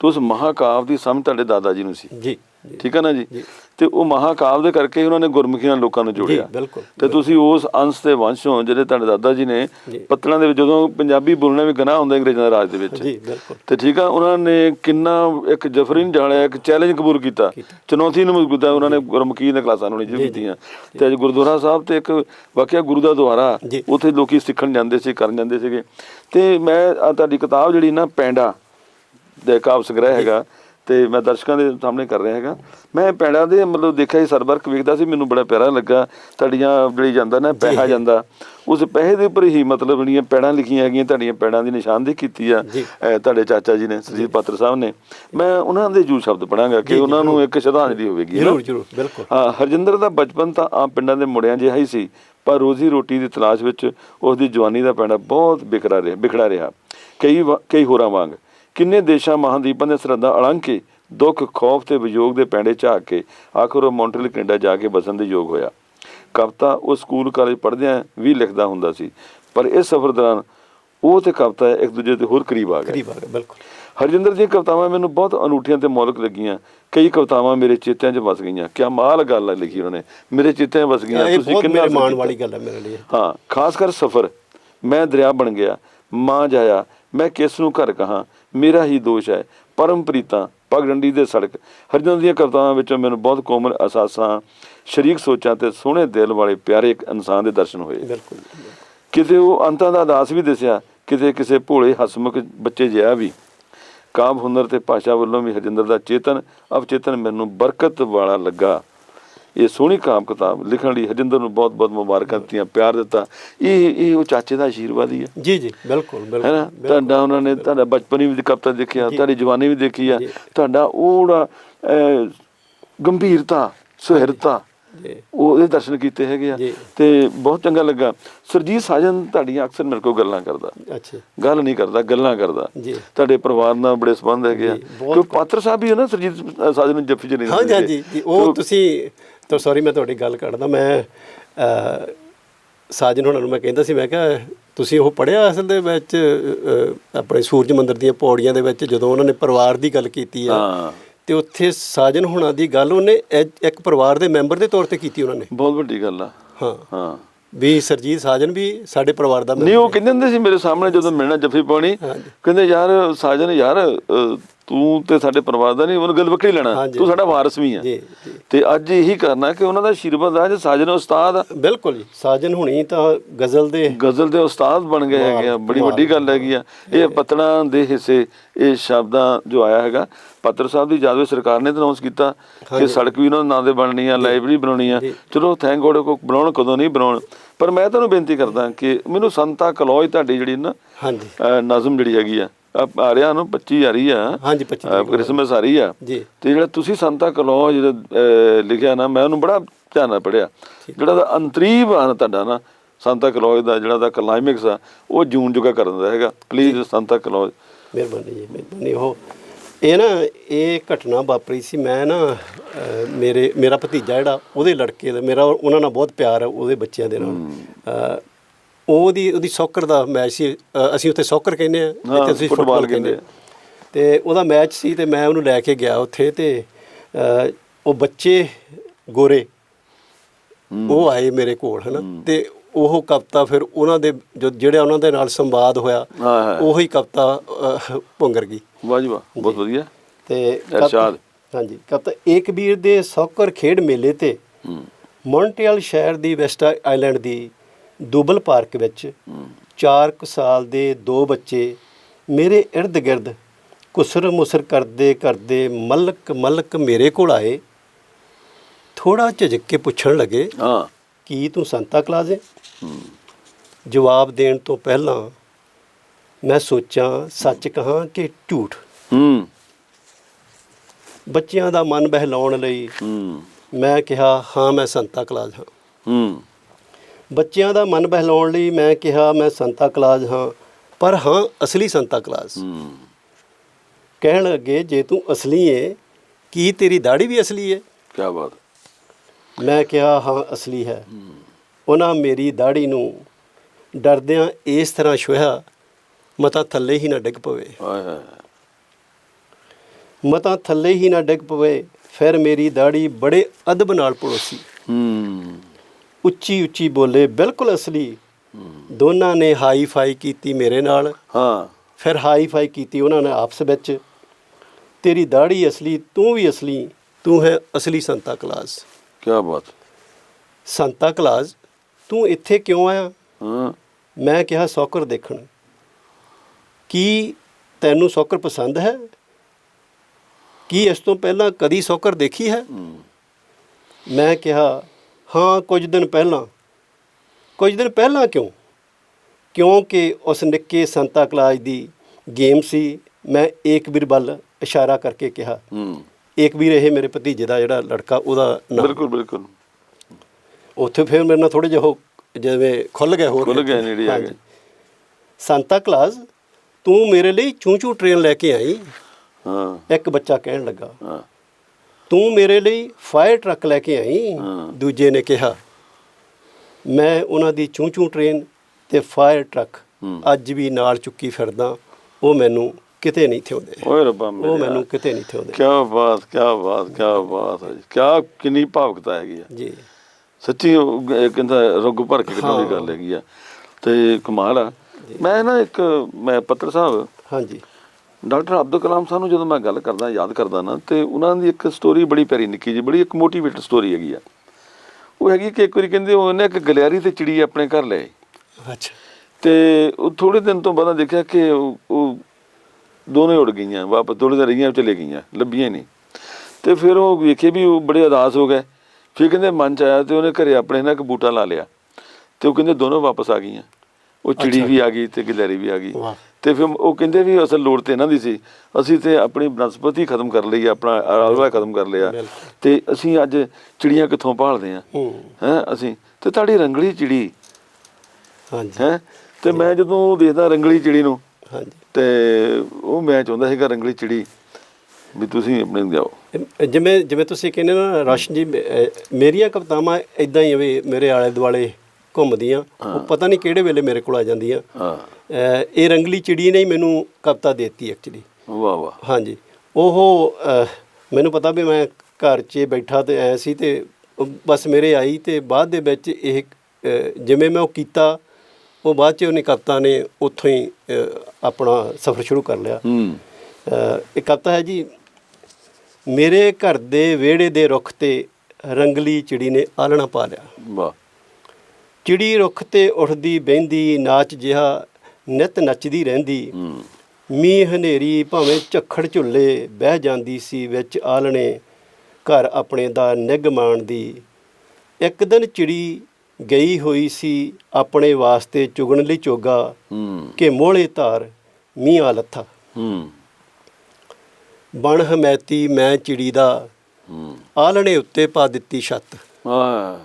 ਤੇ ਉਸ ਮਹਾਕਾਵ ਦੀ ਸਮਝ ਤੁਹਾਡੇ ਦਾਦਾ ਜੀ ਨੂੰ ਸੀ। ਜੀ। ਠੀਕ ਹੈ ਨਾ ਜੀ? ਜੀ। ਤੇ ਉਹ ਮਹਾਕਾਵ ਦੇ ਕਰਕੇ ਉਹਨਾਂ ਨੇ ਗੁਰਮੁਖੀ ਨਾਲ ਲੋਕਾਂ ਨੂੰ ਜੋੜਿਆ। ਤੇ ਤੁਸੀਂ ਉਸ ਅੰਸ਼ ਦੇ ਵੰਸ਼ ਹੋ ਜਿਹੜੇ ਤੁਹਾਡੇ ਦਾਦਾ ਜੀ ਨੇ ਜੀ। ਪੱਤਲਾਂ ਦੇ ਵਿੱਚ ਜਦੋਂ ਪੰਜਾਬੀ ਬੋਲਣਾ ਵੀ ਗੁਨਾਹ ਹੁੰਦਾ ਅੰਗਰੇਜ਼ਾਂ ਦੇ ਰਾਜ ਦੇ ਵਿੱਚ। ਜੀ ਬਿਲਕੁਲ। ਤੇ ਠੀਕ ਆ ਉਹਨਾਂ ਨੇ ਕਿੰਨਾ ਇੱਕ ਜਫਰੀਨ ਜਾਲਿਆ ਇੱਕ ਚੈਲੰਜ ਕਬੂਲ ਕੀਤਾ। ਚੁਣੌਤੀ ਨੂੰ ਮਜ਼ਬੂਤਾ ਉਹਨਾਂ ਨੇ ਗੁਰਮੁਖੀ ਦੀਆਂ ਕਲਾਸਾਂ ਨੂੰ ਨਹੀਂ ਕੀਤੀਆਂ। ਤੇ ਅੱਜ ਗੁਰਦੁਆਰਾ ਸਾਹਿਬ ਤੇ ਇੱਕ ਵਾਕਿਆ ਗੁਰੂ ਦਾ ਦੁਆਰਾ ਜੀ। ਉੱਥੇ ਲੋਕੀ ਸਿੱਖਣ ਜਾਂਦੇ ਸੀ ਕਰਨ ਜਾਂਦੇ ਸੀਗੇ। ਤੇ ਮੈਂ ਤੁਹਾਡੀ ਕਿਤਾਬ ਜਿਹੜੀ ਨਾ ਪੈਂਡਾ ਦੇ ਕਾਵ ਸੰਗ੍ਰਹਿ ਹੈਗਾ ਤੇ ਮੈਂ ਦਰਸ਼ਕਾਂ ਦੇ ਸਾਹਮਣੇ ਕਰ ਰਿਹਾ ਹੈਗਾ। ਮੈਂ ਪੈਂਡਾ ਦੇ ਮਤਲਬ ਦੇਖਿਆ ਸੀ ਸਰਵਰਕ ਵੇਖਦਾ ਸੀ ਮੈਨੂੰ ਬੜਾ ਪਿਆਰਾ ਲੱਗਾ। ਤੁਹਾਡੀਆਂ ਜਿਹੜੀ ਜਾਂਦਾ ਨਾ ਪੈਸਾ ਜਾਂਦਾ। ਉਸ ਪੈਸੇ ਦੇ ਉੱਪਰ ਹੀ ਮਤਲਬ ਜਿਹੜੀਆਂ ਪੈੜਾਂ ਲਿਖੀਆਂ ਹੈਗੀਆਂ ਤੁਹਾਡੀਆਂ ਪੈੜਾਂ ਦੀ ਨਿਸ਼ਾਨਦੇਹੀ ਕੀਤੀ ਆ ਤੁਹਾਡੇ ਚਾਚਾ ਜੀ ਨੇ ਸਰਜੀਤ ਪਾਤਰ ਸਾਹਿਬ ਨੇ। ਮੈਂ ਉਹਨਾਂ ਦੇ ਜੂ ਸ਼ਬਦ ਪੜਾਂਗਾ ਕਿ ਉਹਨਾਂ ਨੂੰ ਇੱਕ ਸ਼ਰਧਾਂਜਲੀ ਹੋਵੇਗੀ। ਜਰੂਰ ਜਰੂਰ ਬਿਲਕੁਲ। ਹਾਂ ਹਰਜਿੰਦਰ ਦਾ ਬਚਪਨ ਤਾਂ ਆਮ ਪਿੰਡਾਂ ਦੇ ਮੁੰਡਿਆਂ ਜਿਹਾ ਹੀ ਸੀ ਪਰ ਰੋਜ਼ੀ ਰੋਟੀ ਦੀ ਤਲਾਸ਼ ਵਿੱਚ ਉਸ ਦੀ ਜਵਾਨੀ ਦਾ ਪੈਂਡਾ ਬਹੁਤ ਬਿਖਰਾ ਰਿਹਾ ਬਿਖੜਾ ਰਿਹਾ। ਕਈ ਕਈ ਹੋਰਾਂ ਵਾਂਗ। ਕਿੰਨੇ ਦੇਸ਼ਾਂ ਮਹਾਦੀਪਾਂ ਦੇ ਸਰਹੱਦਾਂ ਅਲੰਘ ਕੇ ਦੁੱਖ ਖੌਫ ਤੇ ਵਿਯੋਗ ਦੇ ਪੈਂਡੇ ਝਾਕ ਕੇ ਆਖਰ ਉਹ ਮੌਂਟਰੀਅਲ ਕੈਨੇਡਾ ਜਾ ਕੇ ਬਸਣ ਦੇ ਯੋਗ ਹੋਇਆ। ਕਵਿਤਾ ਉਹ ਸਕੂਲ ਕਾਲਜ ਪੜ੍ਹਦਿਆਂ ਵੀ ਲਿਖਦਾ ਹੁੰਦਾ ਸੀ ਪਰ ਇਸ ਸਫ਼ਰ ਦੌਰਾਨ ਉਹ ਤੇ ਕਵਿਤਾ ਇੱਕ ਦੂਜੇ ਦੇ ਹੋਰ ਕਰੀਬ ਆ ਗਏ। ਕਰੀਬ ਆ ਗਿਆ ਬਿਲਕੁਲ। ਹਰਜਿੰਦਰ ਦੀਆਂ ਕਵਿਤਾਵਾਂ ਮੈਨੂੰ ਬਹੁਤ ਅਨੂਠੀਆਂ ਤੇ ਮੌਲਿਕ ਲੱਗੀਆਂ। ਕਈ ਕਵਿਤਾਵਾਂ ਮੇਰੇ ਚੇਤਿਆਂ 'ਚ ਵਸ ਗਈਆਂ। ਕਿਆ ਮਾਲ ਗੱਲ ਹੈ ਲਿਖੀ ਉਹਨੇ ਮੇਰੇ ਚੇਤਿਆਂ 'ਚ ਵਸ ਗਈਆਂ। ਮੇਰੇ ਅਸਰ ਮਾਣ? ਵਾਲੀ ਗੱਲ ਹੈ ਮੇਰੇ ਲਈ। ਹਾਂ ਖਾਸ ਕਰ ਸਫਰ। ਮੈਂ ਦਰਿਆ ਬਣ ਗਿਆ। ਮਾਂ ਜਾਇਆ। ਮੈਂ ਕਿਸ ਨੂੰ ਘਰ ਕਹਾ? ਮੇਰਾ ਹੀ ਦੋਸ਼ ਹੈ। ਪਰਮ ਪ੍ਰੀਤਾਂ ਪਗਡੰਡੀ ਦੇ ਸੜਕ। ਹਰਜਿੰਦਰ ਦੀਆਂ ਕਵਿਤਾਵਾਂ ਵਿੱਚੋਂ ਮੈਨੂੰ ਬਹੁਤ ਕੋਮਲ ਅਹਿਸਾਸਾਂ ਸ਼ਰੀਕ ਸੋਚਾਂ ਤੇ ਸੋਹਣੇ ਦਿਲ ਵਾਲੇ ਪਿਆਰੇ ਇੱਕ ਇਨਸਾਨ ਦੇ ਦਰਸ਼ਨ ਹੋਏ। ਬਿਲਕੁਲ ਕਿਤੇ ਉਹ ਅੰਤਾਂ ਦਾ ਦਾਸ ਵੀ ਦਿਸਿਆ ਕਿਤੇ ਕਿਸੇ ਭੋਲੇ ਹਸਮੁਖ ਬੱਚੇ ਜਿਹਾ ਵੀ। ਕਾਮ ਹੁਨਰ ਤੇ ਭਾਸ਼ਾ ਵੱਲੋਂ ਵੀ ਹਰਜਿੰਦਰ ਦਾ ਚੇਤਨ ਅਵਚੇਤਨ ਮੈਨੂੰ ਬਰਕਤ ਵਾਲਾ ਲੱਗਾ। ਇਹ ਸੋਹਣੀ ਕਾਮ ਕਿਤਾਬ ਲਿਖਣ ਲਈ ਹਰਜਿੰਦਰ ਨੂੰ ਬਹੁਤ ਬਹੁਤ ਮੁਬਾਰਕਾਂ ਦਿੱਤੀਆਂ ਪਿਆਰ ਦਿੱਤਾ। ਇਹ ਇਹ ਉਹ ਚਾਚੇ ਦਾ ਆਸ਼ੀਰਵਾਦ ਹੀ ਹੈ ਜੀ ਜੀ ਬਿਲਕੁਲ ਹੈ ਬਿਲਕੁਲ। ਨਾ ਤੁਹਾਡਾ ਉਹਨਾਂ ਨੇ ਤੁਹਾਡਾ ਬਚਪਨ ਵੀ ਕਵਿਤਾ ਦੇਖਿਆ। ਤੁਹਾਡੀ ਜਵਾਨੀ ਵੀ ਦੇਖੀ ਆ। ਤੁਹਾਡਾ ਉਹ ਜਿਹੜਾ, ਅਹ, ਗੰਭੀਰਤਾ ਸੁਹਿਰਤਾ ਉਹਦੇ ਦਰਸ਼ਨ ਕੀਤੇ ਹੈਗੇ ਆ। ਤੇ ਬਹੁਤ ਚੰਗਾ ਲੱਗਾ। ਸਰਜੀਤ ਸਾਜਨ ਤੁਹਾਡੀਆਂ ਅਕਸਰ ਮੇਰੇ ਕੋਲ ਗੱਲਾਂ ਕਰਦਾ। ਅੱਛਾ। ਗੱਲ ਨਹੀਂ ਕਰਦਾ ਗੱਲਾਂ ਕਰਦਾ। ਤੁਹਾਡੇ ਪਰਿਵਾਰ ਨਾਲ ਬੜੇ ਸੰਬੰਧ ਹੈਗੇ ਆ। ਕਿਉਂ ਪਾਤਰ ਸਾਹਿਬ ਵੀ ਹੈ ਨਾ ਸਰਜੀਤ ਸਾਜਨ ਨੂੰ ਜੱਫੀ ਚ ਨਹੀਂ ਹਾਂ ਜੀ ਜੀ। ਉਹ ਤੁਸੀਂ ਤਾਂ ਸੌਰੀ ਮੈਂ ਤੁਹਾਡੀ ਗੱਲ ਕੱਢਦਾ। ਮੈਂ ਸਾਜਨ ਹੋਣਾ ਨੂੰ ਮੈਂ ਕਹਿੰਦਾ ਸੀ ਮੈਂ ਕਿਹਾ ਤੁਸੀਂ ਉਹ ਪੜਿਆ ਅਸਲ ਦੇ ਵਿੱਚ ਆਪਣੇ ਸੂਰਜ ਮੰਦਿਰ ਦੀਆਂ ਪੌੜੀਆਂ ਦੇ ਵਿੱਚ ਜਦੋਂ ਉਹਨਾਂ ਨੇ ਪਰਿਵਾਰ ਦੀ ਗੱਲ ਕੀਤੀ ਆ ਤੇ ਉੱਥੇ ਸਾਜਨ ਹੋਣਾ ਦੀ ਗੱਲ ਉਹਨੇ ਇੱਕ ਪਰਿਵਾਰ ਦੇ ਮੈਂਬਰ ਦੇ ਤੌਰ ਤੇ ਕੀਤੀ ਉਹਨਾਂ ਨੇ। ਬਹੁਤ ਵੱਡੀ ਗੱਲ ਆ। ਹਾਂ। ਹਾਂ। ਵੀ ਸਰਜੀਤ ਸਾਜਨ ਵੀ ਸਾਡੇ ਪਰਿਵਾਰ ਦਾ ਨਹੀਂ ਉਹ ਕਹਿੰਦੇ ਹੁੰਦੇ ਸੀ ਮੇਰੇ ਸਾਹਮਣੇ ਜਦੋਂ ਮਿਲਣਾ ਜੱਫੀ ਪਾਉਣੀ। ਕਹਿੰਦੇ ਯਾਰ ਸਾਜਨ ਯਾਰ ਤੂੰ ਤੇ ਸਾਡੇ ਪਰਿਵਾਰ ਦਾ ਨਹੀਂ ਉਹਨੂੰ ਗੱਲ ਵੱਖਰੀ ਲੈਣਾ। ਤੂੰ ਸਾਡਾ ਵਾਰਸ ਵੀ ਆ। ਤੇ ਅੱਜ ਇਹੀ ਕਰਨਾ ਕਿ ਉਹਨਾਂ ਦਾ ਆਸ਼ੀਰਵਾਦ ਆ ਜੇ ਸਾਜਨ ਉਸਤਾਦ ਬਿਲਕੁਲ ਜੀ ਸਾਜਨ ਹੁਣੀ ਤਾਂ ਗਜ਼ਲ ਦੇ ਗਜ਼ਲ ਦੇ ਉਸਤਾਦ ਬਣ ਗਏ ਹੈਗੇ ਆ ਬੜੀ ਵੱਡੀ ਗੱਲ ਹੈਗੀ ਆ। ਇਹ ਪਤਣਾ ਦੇ ਹਿੱਸੇ ਇਹ ਸ਼ਬਦਾਂ ਜੋ ਆਇਆ ਹੈਗਾ ਪੱਤਰ ਸਾਹਿਬ ਦੀ ਯਾਦ ਵਿੱਚ ਸਰਕਾਰ ਨੇ ਅਨਾਉਂਸ ਕੀਤਾ ਕਿ ਸੜਕ ਵੀ ਉਹਨਾਂ ਦੇ ਨਾਂ ਦੇ ਬਣਨੀ ਆ ਲਾਇਬ੍ਰੇਰੀ ਬਣਾਉਣੀ ਆ। ਚਲੋ ਥੈਂਕ ਗੋਡ ਕੋ ਬਣਾਉਣ ਕਦੋਂ ਨਹੀਂ ਬਣਾਉਣ। ਪਰ ਮੈਂ ਤੁਹਾਨੂੰ ਬੇਨਤੀ ਕਰਦਾ ਕਿ ਮੈਨੂੰ ਸੰਤਾ ਕਲੌਜ ਤੁਹਾਡੀ ਜਿਹੜੀ ਨਾ ਹਾਂਜੀ। ਨਜ਼ਮ ਜਿਹੜੀ ਹੈਗੀ ਆ ਆ- ਰਿਹਾ ਨੂੰ 25 ਆ ਰਹੀ ਆ। ਹਾਂਜੀ 25 ਅਹ ਕ੍ਰਿਸਮਸ ਆ ਰਹੀ ਆ। ਜੀ। ਤੇ ਜਿਹੜਾ ਤੁਸੀਂ ਸੰਤਾ ਕਲੌਜ ਲਿਖਿਆ ਨਾ ਮੈਂ ਉਹਨੂੰ ਬੜਾ ਧਿਆਨ ਨਾਲ ਪੜਿਆ ਜਿਹੜਾ ਦਾ ਅੰਤਰੀਬ ਆ ਨਾ ਤੁਹਾਡਾ ਨਾ ਸੰਤਾ ਕਲੌਜ ਦਾ ਜਿਹੜਾ ਦਾ ਕਲਾਈਮੈਕਸ ਆ ਉਹ ਜੂਨ ਜੁਗਾ ਕਰ ਦਿੰਦਾ ਹੈਗਾ। ਪਲੀਜ਼ ਸੰਤਾ ਕਲੌਜ ਮਿਹਰਬਾਨੀ ਜੀ ਮਿਹਰਬਾਨੀ। ਉਹ ਇਹ ਨਾ ਇਹ ਘਟਨਾ ਵਾਪਰੀ ਸੀ। ਮੈਂ ਨਾ ਮੇਰੇ ਮੇਰਾ ਭਤੀਜਾ ਜਿਹੜਾ ਉਹਦੇ ਲੜਕੇ ਦਾ ਮੇਰਾ ਉਹਨਾਂ ਨਾਲ ਬਹੁਤ ਪਿਆਰ ਹੈ ਉਹਦੇ ਬੱਚਿਆਂ ਦੇ ਨਾਲ। ਉਹਦੀ ਉਹਦੀ ਸੌਕਰ ਦਾ ਮੈਚ ਸੀ ਅਸੀਂ ਉੱਥੇ ਸੌਕਰ ਕਹਿੰਦੇ ਆ ਹਾਂ, ਇੱਥੇ ਅਸੀਂ ਫੁੱਟਬਾਲ ਫੁੱਟਬਾਲ ਕਹਿੰਦੇ ਆ ਤੇ ਉਹਦਾ ਮੈਚ ਸੀ ਤੇ ਮੈਂ ਉਹਨੂੰ ਲੈ ਕੇ ਗਿਆ ਉੱਥੇ ਤੇ ਉਹ ਬੱਚੇ ਗੋਰੇ ਉਹ ਆਏ ਮੇਰੇ ਕੋਲ ਹਨਾ। ਤੇ ਉਹ ਕਵਿਤਾ ਫਿਰ ਉਹਨਾਂ ਦੇ ਜੋ ਜਿਹੜੇ ਉਹਨਾਂ ਦੇ ਨਾਲ ਸੰਵਾਦ ਹੋਇਆ ਹਾਂ ਹਾਂ। ਉਹੀ ਕਵਿਤਾ ਭੁੰਗਰ ਗਈ। ਵਾਹ ਜੀ ਵਾਹ ਬਹੁਤ ਵਧੀਆ। ਤੇ ਕਵਿਤਾ- ਇਰਸ਼ਾਦ। ਹਾਂਜੀ ਕਵਿਤਾ ਏਕ ਵੀਰ ਦੇ ਸੌਕਰ ਖੇਡ ਮੇਲੇ ਤੇ ਮੌਂਟਰੀਅਲ ਸ਼ਹਿਰ ਦੀ ਵੈਸਟ ਆਈਲੈਂਡ ਦੀ ਦੁਬਲ ਪਾਰਕ ਵਿੱਚ ਚਾਰ ਕੁ ਸਾਲ ਦੇ ਦੋ ਬੱਚੇ ਮੇਰੇ ਇਰਦ ਗਿਰਦ ਕੁਸਰ ਮੁਸਰ ਕਰਦੇ ਕਰਦੇ ਮਲਕ ਮਲਕ ਮੇਰੇ ਕੋਲ ਆਏ ਥੋੜਾ ਝਿਜਕ ਕੇ ਪੁੱਛਣ ਲੱਗੇ ਹਾਂ। ਕੀ ਤੂੰ ਸੰਤਾ ਕਲਾਸ ਹੈ ਜਵਾਬ ਦੇਣ ਤੋਂ ਪਹਿਲਾਂ ਮੈਂ ਸੋਚਾਂ ਸੱਚ ਕਹਾਂ ਕਿ ਝੂਠ? ਹੂੰ। ਬੱਚਿਆਂ ਦਾ ਮਨ ਬਹਿਲਾਉਣ ਲਈ ਹੂੰ। ਮੈਂ ਕਿਹਾ ਹਾਂ ਮੈਂ ਸੰਤਾ ਕਲਾਸ ਹਾਂ। ਹੂੰ। ਬੱਚਿਆਂ ਦਾ ਮਨ ਬਹਿਲਾਉਣ ਲਈ ਮੈਂ ਕਿਹਾ ਮੈਂ ਸੰਤਾ ਕਲਾਸ ਹਾਂ ਪਰ ਹਾਂ ਅਸਲੀ ਸੰਤਾ ਕਲਾਸ। ਕਹਿਣ ਲੱਗੇ ਜੇ ਤੂੰ ਅਸਲੀ ਏ ਕੀ ਤੇਰੀ ਦਾੜੀ ਵੀ ਅਸਲੀ ਏ? ਕੀ ਬਾਤ। ਮੈਂ ਕਿਹਾ ਹਾਂ ਅਸਲੀ ਹੈ। ਉਹਨਾਂ ਮੇਰੀ ਦਾੜੀ ਨੂੰ ਡਰਦਿਆਂ ਇਸ ਤਰ੍ਹਾਂ ਛੁਹਿਆ ਮਤਾ ਥੱਲੇ ਹੀ ਨਾ ਡਿੱਗ ਪਵੇ। ਮਤਾ ਥੱਲੇ ਹੀ ਨਾ ਡਿੱਗ ਪਵੇ ਫਿਰ ਮੇਰੀ ਦਾੜੀ ਬੜੇ ਅਦਬ ਨਾਲ ਪੜੋਸੀ। ਹੂੰ। ਉੱਚੀ ਉੱਚੀ ਬੋਲੇ ਬਿਲਕੁਲ ਅਸਲੀ। ਦੋਨਾਂ ਨੇ ਹਾਈ ਫਾਈ ਕੀਤੀ ਮੇਰੇ ਨਾਲ। ਹਾਂ। ਫਿਰ ਹਾਈ ਫਾਈ ਕੀਤੀ ਉਹਨਾਂ ਨੇ ਆਪਸ ਵਿੱਚ। ਤੇਰੀ ਦਾੜੀ ਅਸਲੀ ਤੂੰ ਵੀ ਅਸਲੀ ਤੂੰ ਹੈ ਅਸਲੀ ਸੰਤਾ ਕਲਾਸ। ਕੀ ਬਾਤ। ਸੰਤਾ ਕਲਾਸ ਤੂੰ ਇੱਥੇ ਕਿਉਂ ਆਇਆ? ਹਾਂ। ਮੈਂ ਕਿਹਾ ਸੌਕਰ ਦੇਖਣ। ਕੀ ਤੈਨੂੰ ਸੌਕਰ ਪਸੰਦ ਹੈ? ਕੀ ਇਸ ਤੋਂ ਪਹਿਲਾਂ ਕਦੀ ਸੌਕਰ ਦੇਖੀ ਹੈ? ਹੂੰ। ਮੈਂ ਕਿਹਾ ਹਾਂ ਕੁਝ ਦਿਨ ਪਹਿਲਾਂ। ਕੁਝ ਦਿਨ ਪਹਿਲਾਂ ਕਿਉਂ? ਕਿਉਂਕਿ ਉਸ ਨਿੱਕੇ ਸੰਤਾ ਕਲਾਸ ਦੀ ਗੇਮ ਸੀ। ਮੈਂ ਏਕਵੀਰ ਵੱਲ ਇਸ਼ਾਰਾ ਕਰਕੇ ਕਿਹਾ। ਹੂੰ। ਏਕਵੀਰ ਇਹ ਮੇਰੇ ਭਤੀਜੇ ਦਾ ਜਿਹੜਾ ਲੜਕਾ ਉਹਦਾ ਨਾਮ ਬਿਲਕੁਲ ਬਿਲਕੁਲ। ਉੱਥੇ ਫਿਰ ਮੇਰੇ ਨਾਲ ਥੋੜੇ ਜਿਹਾ ਉਹ ਜਿਵੇਂ ਖੁੱਲ ਗਏ ਹੋਰ। ਖੁੱਲ੍ਹ ਗਏ ਨੇੜੇ ਆ। ਗਏ। ਸੰਤਾ ਕਲਾਸ ਤੂੰ ਮੇਰੇ ਲਈ ਚੂੰ ਚੂੰ ਟ੍ਰੇਨ ਲੈ ਕੇ ਆਈ। ਹਾਂ। ਇੱਕ ਬੱਚਾ ਕਹਿਣ ਲੱਗਾ। ਹਾਂ। ਤੂੰ ਮੇਰੇ ਲਈ ਫਾਇਰ ਟਰੱਕ ਲੈ ਕੇ ਆਈ। ਦੂਜੇ ਨੇ ਕਿਹਾ ਮੈਂ ਉਹਨਾਂ ਦੀ ਚੂੰ ਚੂੰ ਟ੍ਰੇਨ ਤੇ ਫਾਇਰ ਟਰੱਕ। ਅੱਜ ਵੀ ਨਾਲ ਚੁੱਕੀ ਫਿਰਦਾ ਉਹ ਮੈਨੂੰ ਕਿਤੇ ਨਹੀਂ ਥਿਉਂਦੇ। ਓਏ ਰੱਬਾ ਉਹ ਮੇਰੇ ਮੈਨੂੰ ਕਿਤੇ ਨਹੀਂ ਥਿਉਂਦੇ। ਕੀ ਬਾਤ ਕੀ ਬਾਤ ਕੀ ਬਾਤ ਹੈ ਕੀ ਕਿੰਨੀ ਭਾਵੁਕਤਾ ਹੈਗੀ ਆ। ਜੀ। ਸੱਚੀ ਉਹ ਕਹਿੰਦਾ ਰੁੱਗ ਭਰ ਕੇ ਕੱਢਣ ਦੀ ਗੱਲ ਹੈਗੀ ਆ। ਤੇ ਕਮਾਲ ਆ। ਮੈਂ ਨਾ ਇੱਕ ਮੈਂ ਪੱਤਰ ਸਾਹਿਬ ਹਾਂਜੀ। ਡਾਕਟਰ ਅਬਦੁਲ ਕਲਾਮ ਸਾਹਿਬ ਨੂੰ ਜਦੋਂ ਮੈਂ ਗੱਲ ਕਰਦਾ ਯਾਦ ਕਰਦਾ ਨਾ ਤੇ ਉਹਨਾਂ ਦੀ ਇੱਕ ਸਟੋਰੀ ਬੜੀ ਪਿਆਰੀ ਨਿੱਕੀ ਜੀ ਬੜੀ ਇੱਕ ਮੋਟੀਵੇਟਡ ਸਟੋਰੀ ਹੈਗੀ ਆ। ਉਹ ਹੈਗੀ ਕਿ ਇੱਕ ਵਾਰੀ ਕਹਿੰਦੇ ਉਹਨੇ ਇੱਕ ਗਲਿਆਰੀ ਤੇ ਚਿੜੀ ਆਪਣੇ ਘਰ ਲੈ ਅੱਛਾ। ਤੇ ਉਹ ਥੋੜੇ ਦਿਨ ਤੋਂ ਬਾਅਦ ਦੇਖਿਆ ਕਿ ਉਹ ਦੋਨੇ ਉੜ ਗਈਆਂ ਵਾਪਸ ਥੋੜੇ ਦਿਨ ਰਹੀਆਂ ਚਲੇ ਗਈਆਂ ਲੱਭੀਆਂ ਨਹੀਂ। ਤੇ ਫਿਰ ਉਹ ਵੇਖੇ ਵੀ ਉਹ ਬੜੇ ਉਦਾਸ ਹੋ ਗਏ। ਫਿਰ ਕਹਿੰਦੇ ਮਨ ਚ ਆਇਆ ਤੇ ਉਹਨੇ ਘਰੇ ਆਪਣੇ ਨਾ ਇੱਕ ਬੂਟਾ ਲਾ ਲਿਆ। ਤੇ ਉਹ ਕਹਿੰਦੇ ਦੋਨੋਂ ਵਾਪਸ ਆ ਗਈਆਂ। ਉਹ ਚਿੜੀ ਵੀ ਆ ਗਈ ਤੇ ਗਿਲਹਰੀ ਵੀ ਆ ਗਈ। ਤੇ ਫਿਰ ਉਹ ਕਹਿੰਦੇ ਵੀ ਅਸਲ ਲੋੜ ਤੇ ਇਹਨਾਂ ਦੀ ਸੀ। ਅਸੀਂ ਤੇ ਆਪਣੀ ਬਨਸਪਤੀ ਖਤਮ ਕਰ ਲਈ ਆਪਣਾ ਆਲਵਾ ਖਤਮ ਕਰ ਲਿਆ। ਤੇ ਅਸੀਂ ਅੱਜ ਚਿੜੀਆਂ ਕਿੱਥੋਂ ਭਾਲਦੇ ਆ? ਹੂੰ। ਅਸੀਂ। ਤੇ ਤੁਹਾਡੀ ਰੰਗਲੀ ਚਿੜੀ। ਹਾਂਜੀ। ਹੈ ਤੇ ਮੈਂ ਜਦੋਂ ਦੇਖਦਾ ਰੰਗਲੀ ਚਿੜੀ ਨੂੰ ਹਾਂਜੀ। ਤੇ ਉਹ ਮੈਂ ਚਾਹੁੰਦਾ ਸੀਗਾ ਰੰਗਲੀ ਚਿੜੀ ਵੀ ਤੁਸੀਂ ਆਪਣੇ ਅਮ ਜਿਵੇਂ ਜਿਵੇਂ ਤੁਸੀਂ ਕਹਿੰਦੇ ਨਾ ਰਸ਼ਨ ਜੀ ਮੇਰੀਆਂ ਕਵਿਤਾਵਾਂ ਇਦਾਂ ਹੀ ਵੀ ਮੇਰੇ ਆਲੇ ਦੁਆਲੇ ਘੁੰਮਦੀਆਂ ਉਹ ਪਤਾ ਨਹੀਂ ਕਿਹੜੇ ਵੇਲੇ ਮੇਰੇ ਕੋਲ ਆ ਜਾਂਦੀਆਂ। ਇਹ ਰੰਗਲੀ ਚਿੜੀ ਨੇ ਹੀ ਮੈਨੂੰ ਕਵਿਤਾ ਦਿੱਤੀ ਐਕਚੁਅਲੀ ਵਾਹ ਵਾਹ। ਹਾਂਜੀ। ਉਹ ਮੈਨੂੰ ਪਤਾ ਵੀ ਮੈਂ ਘਰ 'ਚ ਬੈਠਾ ਤੇ ਐ ਸੀ ਤੇ ਬਸ ਮੇਰੇ ਆਈ ਤੇ ਬਾਅਦ ਦੇ ਵਿੱਚ ਇਹ ਜਿਵੇਂ ਮੈਂ ਉਹ ਕੀਤਾ ਉਹ ਬਾਅਦ ਚ ਉਹਨੇ ਕਵਿਤਾ ਨੇ ਉੱਥੋਂ ਹੀ ਆਪਣਾ ਸਫ਼ਰ ਸ਼ੁਰੂ ਕਰ ਲਿਆ। ਹੂੰ। ਇਹ ਕਵਿਤਾ ਹੈ ਜੀ ਮੇਰੇ ਘਰ ਦੇ ਵਿਹੜੇ ਦੇ ਰੁੱਖ ਤੇ ਰੰਗਲੀ ਚਿੜੀ ਨੇ ਆਲਣਾ ਪਾ ਲਿਆ। ਵਾਹ। ਚਿੜੀ ਰੁੱਖ ਤੇ ਉੱਠਦੀ ਬਹਿੰਦੀ ਨਾਚ ਜਿਹਾ ਨਿਤ ਨੱਚਦੀ ਰਹਿੰਦੀ। ਮੀਂਹ ਹਨੇਰੀ ਭਾਵੇਂ ਝੱਖੜ ਝੁੱਲੇ ਬਹਿ ਜਾਂਦੀ ਸੀ ਵਿੱਚ ਆਲਣੇ ਘਰ ਆਪਣੇ ਦਾ ਨਿੱਘ ਮਾਣਦੀ। ਇੱਕ ਦਿਨ ਚਿੜੀ ਗਈ ਹੋਈ ਸੀ ਆਪਣੇ ਵਾਸਤੇ ਚੁਗਣ ਲਈ ਚੋਗਾ ਕਿ ਮੋਹਲੇ ਧਾਰ ਮੀਂਹ ਆ ਲੱਥਾ। ਬਣ ਹਮੈਤੀ ਮੈਂ ਚਿੜੀ ਦਾ ਆਲਣੇ ਉੱਤੇ ਪਾ ਦਿੱਤੀ ਛੱਤ। ਆ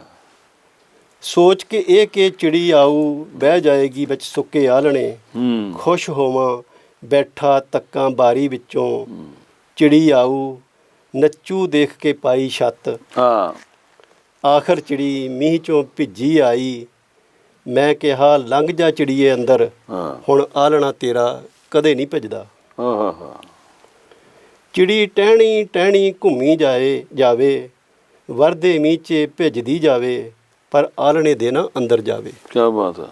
ਸੋਚ ਕੇ ਇਹ ਕਿ ਚਿੜੀ ਆਊ ਬਹਿ ਜਾਏਗੀ ਵਿੱਚ ਸੁੱਕੇ ਆਲਣੇ ਹੂੰ। ਖੁਸ਼ ਹੋਵਾਂ ਬੈਠਾ ਤੱਕਾਂ ਬਾਰੀ ਵਿੱਚੋਂ। ਚਿੜੀ ਆਊ ਨੱਚੂ ਦੇਖ ਕੇ ਪਾਈ ਛੱਤ। ਹਾਂ। ਆਖਰ ਚਿੜੀ ਮੀਂਹ ਚੋਂ ਭਿੱਜੀ ਆਈ। ਮੈਂ ਕਿਹਾ ਲੰਘ ਜਾ ਚਿੜੀਏ ਅੰਦਰ। ਹਾਂ। ਹੁਣ ਆਲਣਾ ਤੇਰਾ ਕਦੇ ਨਹੀਂ ਭਿੱਜਦਾ। ਹਾਂ ਹਾਂ ਹਾਂ। ਚਿੜੀ ਟਹਿਣੀ ਟਹਿਣੀ ਘੁੰਮੀ ਜਾਏ ਜਾਵੇ। ਵਰਦੇ ਮੀਂਹ 'ਚ ਭਿੱਜਦੀ ਜਾਵੇ। ਪਰ ਆਲਣੇ ਦੇ ਨਾ ਅੰਦਰ ਜਾਵੇ। ਕੀ ਬਾਤ ਹੈ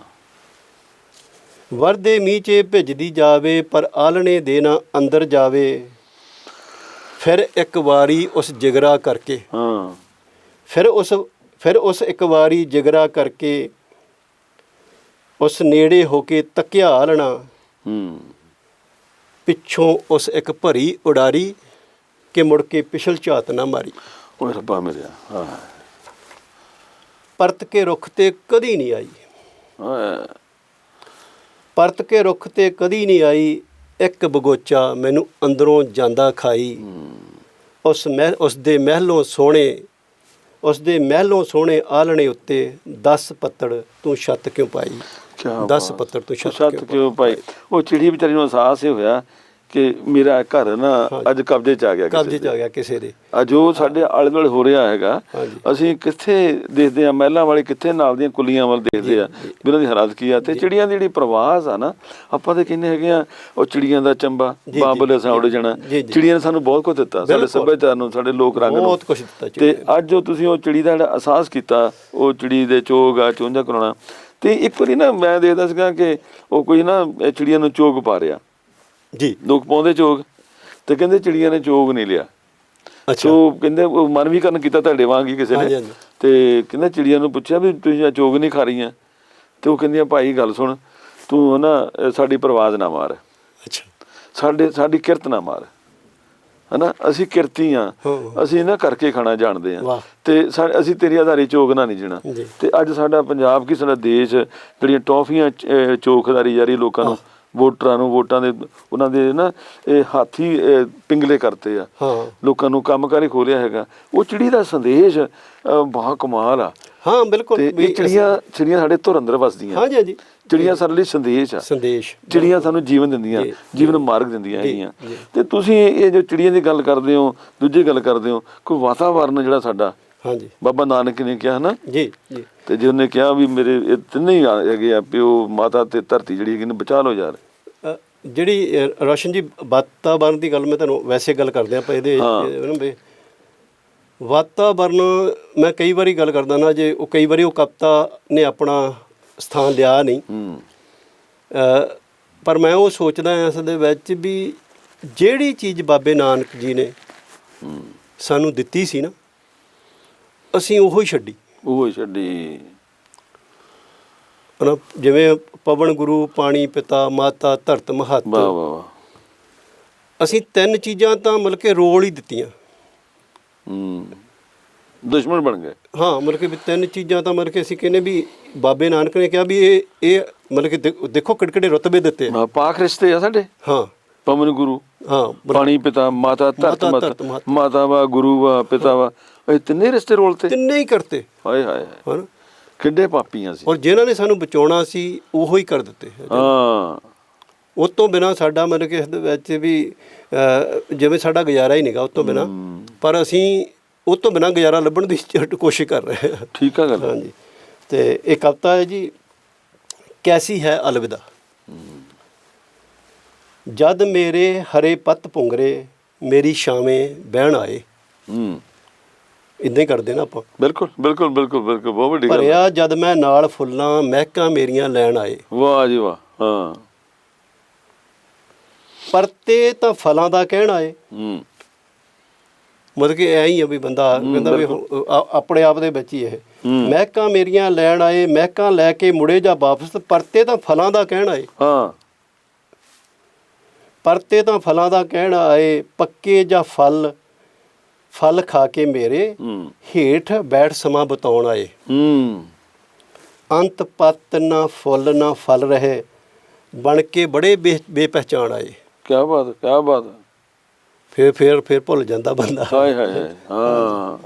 ਵਰਦੇ ਮੀਂਹ 'ਚ ਭਿੱਜਦੀ ਜਾਵੇ ਪਰ ਆਲਣੇ ਦੇ ਨਾ ਅੰਦਰ ਜਾਵੇ। ਫਿਰ ਇੱਕ ਵਾਰੀ ਉਸ ਜਿਗਰਾ ਕਰਕੇ। ਹਾਂ। ਫਿਰ ਉਸ ਫਿਰ ਉਸ ਇੱਕ ਵਾਰੀ ਜਿਗਰਾ ਕਰਕੇ ਉਸ ਨੇੜੇ ਹੋ ਕੇ ਤੱਕਿਆ ਆਲਣਾ ਹੂੰ। ਪਿੱਛੋਂ ਉਸ ਇੱਕ ਭਰੀ ਉਡਾਰੀ ਕਿ ਮੁੜ ਕੇ ਪਿਛਲ ਝਾਤ ਨਾ ਮਾਰੀ। ਓਏ ਰੱਬਾ ਮੇਰਿਆ ਹਾਂ ਪਰਤ ਕੇ ਰੁੱਖ ਤੇ ਕਦੀ ਨਹੀਂ ਆਈ। ਪਰਤ ਕੇ ਰੁੱਖ ਤੇ ਕਦੀ ਨਹੀਂ ਆਈ ਇੱਕ ਬਗੋਚਾ ਮੈਨੂੰ ਅੰਦਰੋਂ ਜਾਂਦਾ ਖਾਈ। ਉਸ ਮਹਿ ਉਸ ਦੇ ਮਹਿਲੋਂ ਸੋਹਣੇ ਉਸ ਦੇ ਮਹਿਲੋਂ ਸੋਹਣੇ ਆਲਣੇ ਉੱਤੇ 10 ਪੱਤੜ ਤੂੰ ਛੱਤ ਕਿਉਂ ਪਾਈ? ਕੀ 10 ਪੱਤੜ ਤੂੰ ਛੱਤ ਕਿਉਂ ਪਾਈ? ਉਹ ਚਿੜੀ ਵਿਚਾਰੀ ਨੂੰ ਅਹਿਸਾਸ ਹੀ ਹੋਇਆ ਕਿ ਮੇਰਾ ਘਰ ਨਾ। ਅੱਜ ਕਬਜ਼ੇ ਚ ਆ ਗਿਆ ਕਿਸੇ ਕਬਜ਼ੇ ਚ ਆ ਗਿਆ ਕਿਸੇ ਦੇ। ਅੱਜ ਜੋ ਸਾਡੇ ਆਲੇ ਦੁਆਲੇ ਹੋ ਰਿਹਾ ਹੈਗਾ। ਅਸੀਂ ਕਿੱਥੇ ਦੇਖਦੇ ਆ ਮਹਿਲਾਂ ਵਾਲੇ ਕਿੱਥੇ ਨਾਲ ਦੀਆਂ ਕੁੱਲੀਆਂ ਵੱਲ ਦੇਖਦੇ ਆ ਵੀ ਉਹਨਾਂ ਦੀ ਹਾਲਾਤ ਕੀ ਆ। ਤੇ ਚਿੜੀਆਂ ਦੀ ਜਿਹੜੀ ਪ੍ਰਵਾਸ ਆ ਨਾ ਆਪਾਂ ਤੇ ਕਹਿੰਦੇ ਹੈਗੇ ਆ ਉਹ ਚਿੜੀਆਂ ਦਾ ਚੰਬਾ ਬਾਬਲ ਉੱਡ ਜੀ, ਜਾਣਾ। ਚਿੜੀਆਂ ਨੇ ਸਾਨੂੰ ਬਹੁਤ ਕੁਝ ਦਿੱਤਾ ਸਾਡੇ। ਸੱਭਿਆਚਾਰ ਨੂੰ ਸਾਡੇ ਲੋਕ ਰੰਗ ਨੂੰ। ਬਹੁਤ ਕੁਛ ਦਿੱਤਾ ਤੇ। ਅੱਜ ਜੋ ਤੁਸੀਂ ਉਹ ਚਿੜੀ ਦਾ ਜਿਹੜਾ ਅਹਿਸਾਸ ਕੀਤਾ ਉਹ ਚਿੜੀ ਦੇ ਚੋਗ ਆ ਚੁੰਝਾ ਕਰਾਉਣਾ। ਤੇ ਇੱਕ ਵਾਰੀ ਨਾ ਮੈਂ ਦੇਖਦਾ ਸੀਗਾ ਕਿ ਉਹ ਕੋਈ ਨਾ ਚਿੜੀਆਂ ਨੂੰ ਚੋਗ ਪਾ ਰਿਹਾ। ਜੀ। ਲੋਕ ਪਾਉਂਦੇ ਚੋਗ ਤੇ ਕਹਿੰਦੇ ਚਿੜੀਆਂ ਨੇ ਚੋਗ ਨਹੀਂ ਲਿਆ। ਅੱਛਾ। ਸੋ ਕਹਿੰਦੇ ਉਹ ਮਨ ਵੀ ਕਰਨ ਕੀਤਾ ਤੁਹਾਡੇ ਵਾਂਗ ਹੀ ਕਿਸੇ ਨੇ। ਤੇ ਕਹਿੰਦੇ ਚਿੜੀਆਂ ਨੂੰ ਪੁੱਛਿਆ ਵੀ ਤੁਸੀਂ ਆ ਚੋਗ ਨਹੀਂ ਖਾ ਰਹੀਆਂ? ਤੇ ਉਹ ਕਹਿੰਦੀਆਂ ਭਾਈ ਗੱਲ ਸੁਣ ਤੂੰ ਨਾ ਸਾਡੀ ਪਰਵਾਜ਼ ਨਾ ਮਾਰ। ਅੱਛਾ। ਸਾਡੇ ਸਾਡੀ ਕਿਰਤ ਨਾ ਮਾਰ। ਹਨਾ? ਅਸੀਂ ਕਿਰਤੀ ਆ। ਅਸੀਂ ਨਾ ਕਰਕੇ ਖਾਣਾ ਜਾਣਦੇ ਆ। ਤੇ ਅਸੀਂ ਤੇਰੀ ਆਧਾਰੀ ਚੋਗ ਨਾ ਨਹੀਂ ਜੀਣਾ। ਤੇ ਅੱਜ ਸਾਡਾ ਪੰਜਾਬ ਕੀ ਸਾਡਾ ਦੇਸ਼ ਜਿਹੜੀਆਂ ਟੌਫੀਆਂ ਚੋਖਦਾਰੀ ਜਾਰੀ ਲੋਕਾਂ ਨੂੰ ਵੋਟਰਾਂ ਨੂੰ ਵੋਟਾਂ ਦੇ ਉਹਨਾਂ ਦੇ ਨਾ ਇਹ ਹਾਥੀ ਪਿੰਗਲੇ ਕਰਤੇ ਆ। ਹਾਂ। ਲੋਕਾਂ ਨੂੰ ਕੰਮ ਕਾਰ ਹੀ ਖੋਲਿਆ ਹੈਗਾ। ਉਹ ਚਿੜੀ ਦਾ ਸੰਦੇਸ਼ ਬੜਾ ਕਮਾਲ ਆ। ਹਾਂ ਬਿਲਕੁਲ। ਇਹ ਚਿੜੀਆਂ ਚਿੜੀਆਂ ਸਾਡੇ ਧੁਰ ਅੰਦਰ ਵਸਦੀਆਂ। ਹਾਂਜੀ ਹਾਂਜੀ ਚਿੜੀਆਂ ਸਾਡੇ ਲਈ ਸੰਦੇਸ਼ ਆ। ਸੰਦੇਸ਼। ਚਿੜੀਆਂ ਸਾਨੂੰ ਜੀਵਨ ਦਿੰਦੀਆਂ ਜੀ, ਜੀਵਨ ਮਾਰਗ ਦਿੰਦੀਆਂ ਜੀ, ਹੈਗੀਆਂ। ਜੀ। ਤੇ ਤੁਸੀਂ ਇਹ ਜੋ ਚਿੜੀਆਂ ਦੀ ਗੱਲ ਕਰਦੇ ਹੋ ਦੂਜੀ ਗੱਲ ਕਰਦੇ ਹੋ ਕੋਈ ਵਾਤਾਵਰਨ ਜਿਹੜਾ ਸਾਡਾ ਹਾਂਜੀ ਬਾਬਾ ਨਾਨਕ ਨੇ ਕਿਹਾ ਨਾ ਜੀ ਜੀ। ਤੇ ਜੇ ਉਹਨੇ ਕਿਹਾ ਵੀ ਮੇਰੇ ਇਹ ਤਿੰਨੇ ਹੀ ਆ- ਹੈਗੇ ਆ ਪਿਓ ਮਾਤਾ ਤੇ ਧਰਤੀ ਜਿਹੜੀ ਹੈਗੀ ਨੇ ਬਚਾ ਲਓ ਯਾਰ। ਜਿਹੜੀ ਅ, ਰੋਸ਼ਨ ਜੀ ਵਾਤਾਵਰਨ ਦੀ ਗੱਲ ਮੈਂ ਤੁਹਾਨੂੰ ਵੈਸੇ ਗੱਲ ਕਰਦੇ ਆਪਾਂ ਇਹਦੇ ਹਾਂ। ਇਹ ਨਾ ਵੀ ਵਾਤਾਵਰਨ ਮੈਂ ਕਈ ਵਾਰੀ ਗੱਲ ਕਰਦਾ ਨਾ ਜੇ ਉਹ ਕਈ ਵਾਰੀ ਉਹ ਕਵਿਤਾ ਨੇ ਆਪਣਾ ਸਥਾਨ ਲਿਆ ਨਹੀਂ। ਹੂੰ। ਅ, ਪਰ ਮੈਂ ਉਹ ਸੋਚਦਾ ਹਾਂ ਇਸ ਦੇ ਵਿੱਚ ਵੀ ਜਿਹੜੀ ਚੀਜ਼ ਬਾਬੇ ਨਾਨਕ ਜੀ ਨੇ ਸਾਨੂੰ ਦਿੱਤੀ ਸੀ ਨਾ ਅਸੀਂ ਉਹੋ ਹੀ ਛੱਡੀ। ਉਹ ਹੀ ਛੱਡੀ। ਹਨਾ ਜਿਵੇਂ ਪਵਨ ਗੁਰੂ ਪਾਣੀ ਪਿਤਾ ਮਾਤਾ ਧਰਤ ਮਹੱਤ। ਵਾਹ ਵਾਹ ਵਾਹ। ਅਸੀਂ ਤਿੰਨ ਚੀਜ਼ਾਂ ਤਾਂ ਮਤਲਬ ਕਿ ਰੋਲ ਹੀ ਦਿੱਤੀਆਂ। ਹੂੰ। ਦੁਸ਼ਮਣ ਬਣ ਗਏ। ਹਾਂ ਮਤਲਬ ਕਿ ਵੀ ਤਿੰਨ ਚੀਜ਼ਾਂ ਤਾਂ ਮਤਲਬ ਕਿ ਅਸੀਂ ਕਹਿੰਦੇ ਵੀ ਬਾਬੇ ਨਾਨਕ ਨੇ ਕਿਹਾ ਵੀ ਇਹ ਇਹ ਮਤਲਬ ਕਿ ਦੇ- ਦੇਖੋ ਕਿਹੜੇ ਰੁਤਬੇ ਦਿੱਤੇ ਆ। ਹਾਂ, ਪਾਕ ਰਿਸ਼ਤੇ ਆ ਸਾਡੇ? ਹਾਂ। ਪਵਨ ਗੁਰੂ ਹਾਂ ਪਾਣੀ ਪਿਤਾ ਮਾਤਾ ਧਰਤ ਮਾਤਾ, ਮਤ ਧਰਤ, ਮਹੱਤ। ਮਾਤਾ ਵਾ ਗੁਰੂ ਵਾ ਪਿਤਾ ਵਾ ਇਹ ਤਿੰਨੇ ਰਿਸ਼ਤੇ ਰੋਲ ਤੇ? ਤਿੰਨੇ ਹੀ ਕਰਤੇ। ਹਾਏ ਹਾਏ ਹਾਏ। ਹਨ? ਕਿੱਡੇ ਪਾਪੀਆਂ ਸੀ। ਔਰ ਜਿਨ੍ਹਾਂ ਨੇ ਸਾਨੂੰ ਬਚਾਉਣਾ ਸੀ ਉਹੋ ਹੀ ਕਰ ਦਿੱਤੇ। ਹਾਂ। ਉਸ ਤੋਂ ਬਿਨਾ ਸਾਡਾ ਮਤਲਬ ਕਿ ਇਸ ਦੇ ਵਿੱਚ ਵੀ ਜਿਵੇਂ ਸਾਡਾ ਗੁਜ਼ਾਰਾ ਹੀ ਨਹੀਂਗਾ ਉਸ ਤੋਂ ਬਿਨਾ। ਪਰ ਅਸੀਂ ਉਸ ਤੋਂ ਬਿਨਾ ਗੁਜ਼ਾਰਾ ਲੱਭਣ ਦੀ ਕੋਸ਼ਿਸ਼ ਕਰ ਰਹੇ ਹਾਂ। ਠੀਕ ਆ ਗੱਲ। ਹਾਂਜੀ। ਤੇ ਇਹ ਕਵਿਤਾ ਹੈ ਜੀ ਕੈਸੀ ਹੈ ਅਲਵਿਦਾ? ਜਦ ਮੇਰੇ ਹਰੇ ਪੱਤ ਪੁੰਗਰੇ ਮੇਰੀ ਛਾਵੇਂ ਬਹਿਣ ਆਏ। ਹੂੰ। ਇਦਾਂ ਹੀ ਕਰਦੇ ਨਾ ਆਪਾਂ। ਬਿਲਕੁਲ ਬਿਲਕੁਲ ਬਿਲਕੁਲ ਬਿਲਕੁਲ ਬਹੁਤ ਵੱਡੀ ਗੱਲ। ਭਰਿਆ ਜਦ ਮੈਂ ਨਾਲ ਫੁੱਲਾਂ ਮਹਿਕਾਂ ਮੇਰੀਆਂ ਲੈਣ ਆਏ। ਵਾਹ ਜੀ ਵਾਹ ਹਾਂ। ਪਰਤੇ ਤਾਂ ਫਲਾਂ ਦਾ ਕਹਿਣ ਆਏ। ਹੂੰ। ਮਤਲਬ ਕਿ ਐ ਹੀ ਆ ਵੀ ਬੰਦਾ ਕਹਿੰਦਾ ਵੀ ਆਪਣੇ ਆਪ ਦੇ ਵਿੱਚ ਹੀ ਇਹ। ਮਹਿਕਾਂ ਮੇਰੀਆਂ ਲੈਣ ਆਏ ਮਹਿਕਾਂ ਲੈ ਕੇ ਮੁੜੇ ਜਾ ਵਾਪਸ ਪਰਤੇ ਤਾਂ ਫਲਾਂ ਦਾ ਕਹਿਣ ਆਏ। ਹਾਂ। ਪਰਤੇ ਤਾਂ ਫਲਾਂ ਦਾ ਕਹਿਣ ਆਏ ਪੱਕੇ ਜਾਂ ਫਲ। ਫਲ ਖਾ ਕੇ ਮੇਰੇ ਹੇਠ ਬੈਠ ਸਮਾਂ ਬਤਾਉਣ ਆਏ। ਅੰਤ ਪਤ ਨਾ ਫੁੱਲ ਨਾ ਫਲ ਰਹੇ ਬਣ ਕੇ ਬੜੇ ਬੇ- ਬੇਪਹਿਚਾਣ ਆਏ। ਕੀ ਬਾਤ ਕੀ ਬਾਤ। ਫਿਰ ਫਿਰ ਫਿਰ ਭੁੱਲ ਜਾਂਦਾ ਬੰਦਾ। ਹਾਏ ਹਾਏ ਹਾਂ।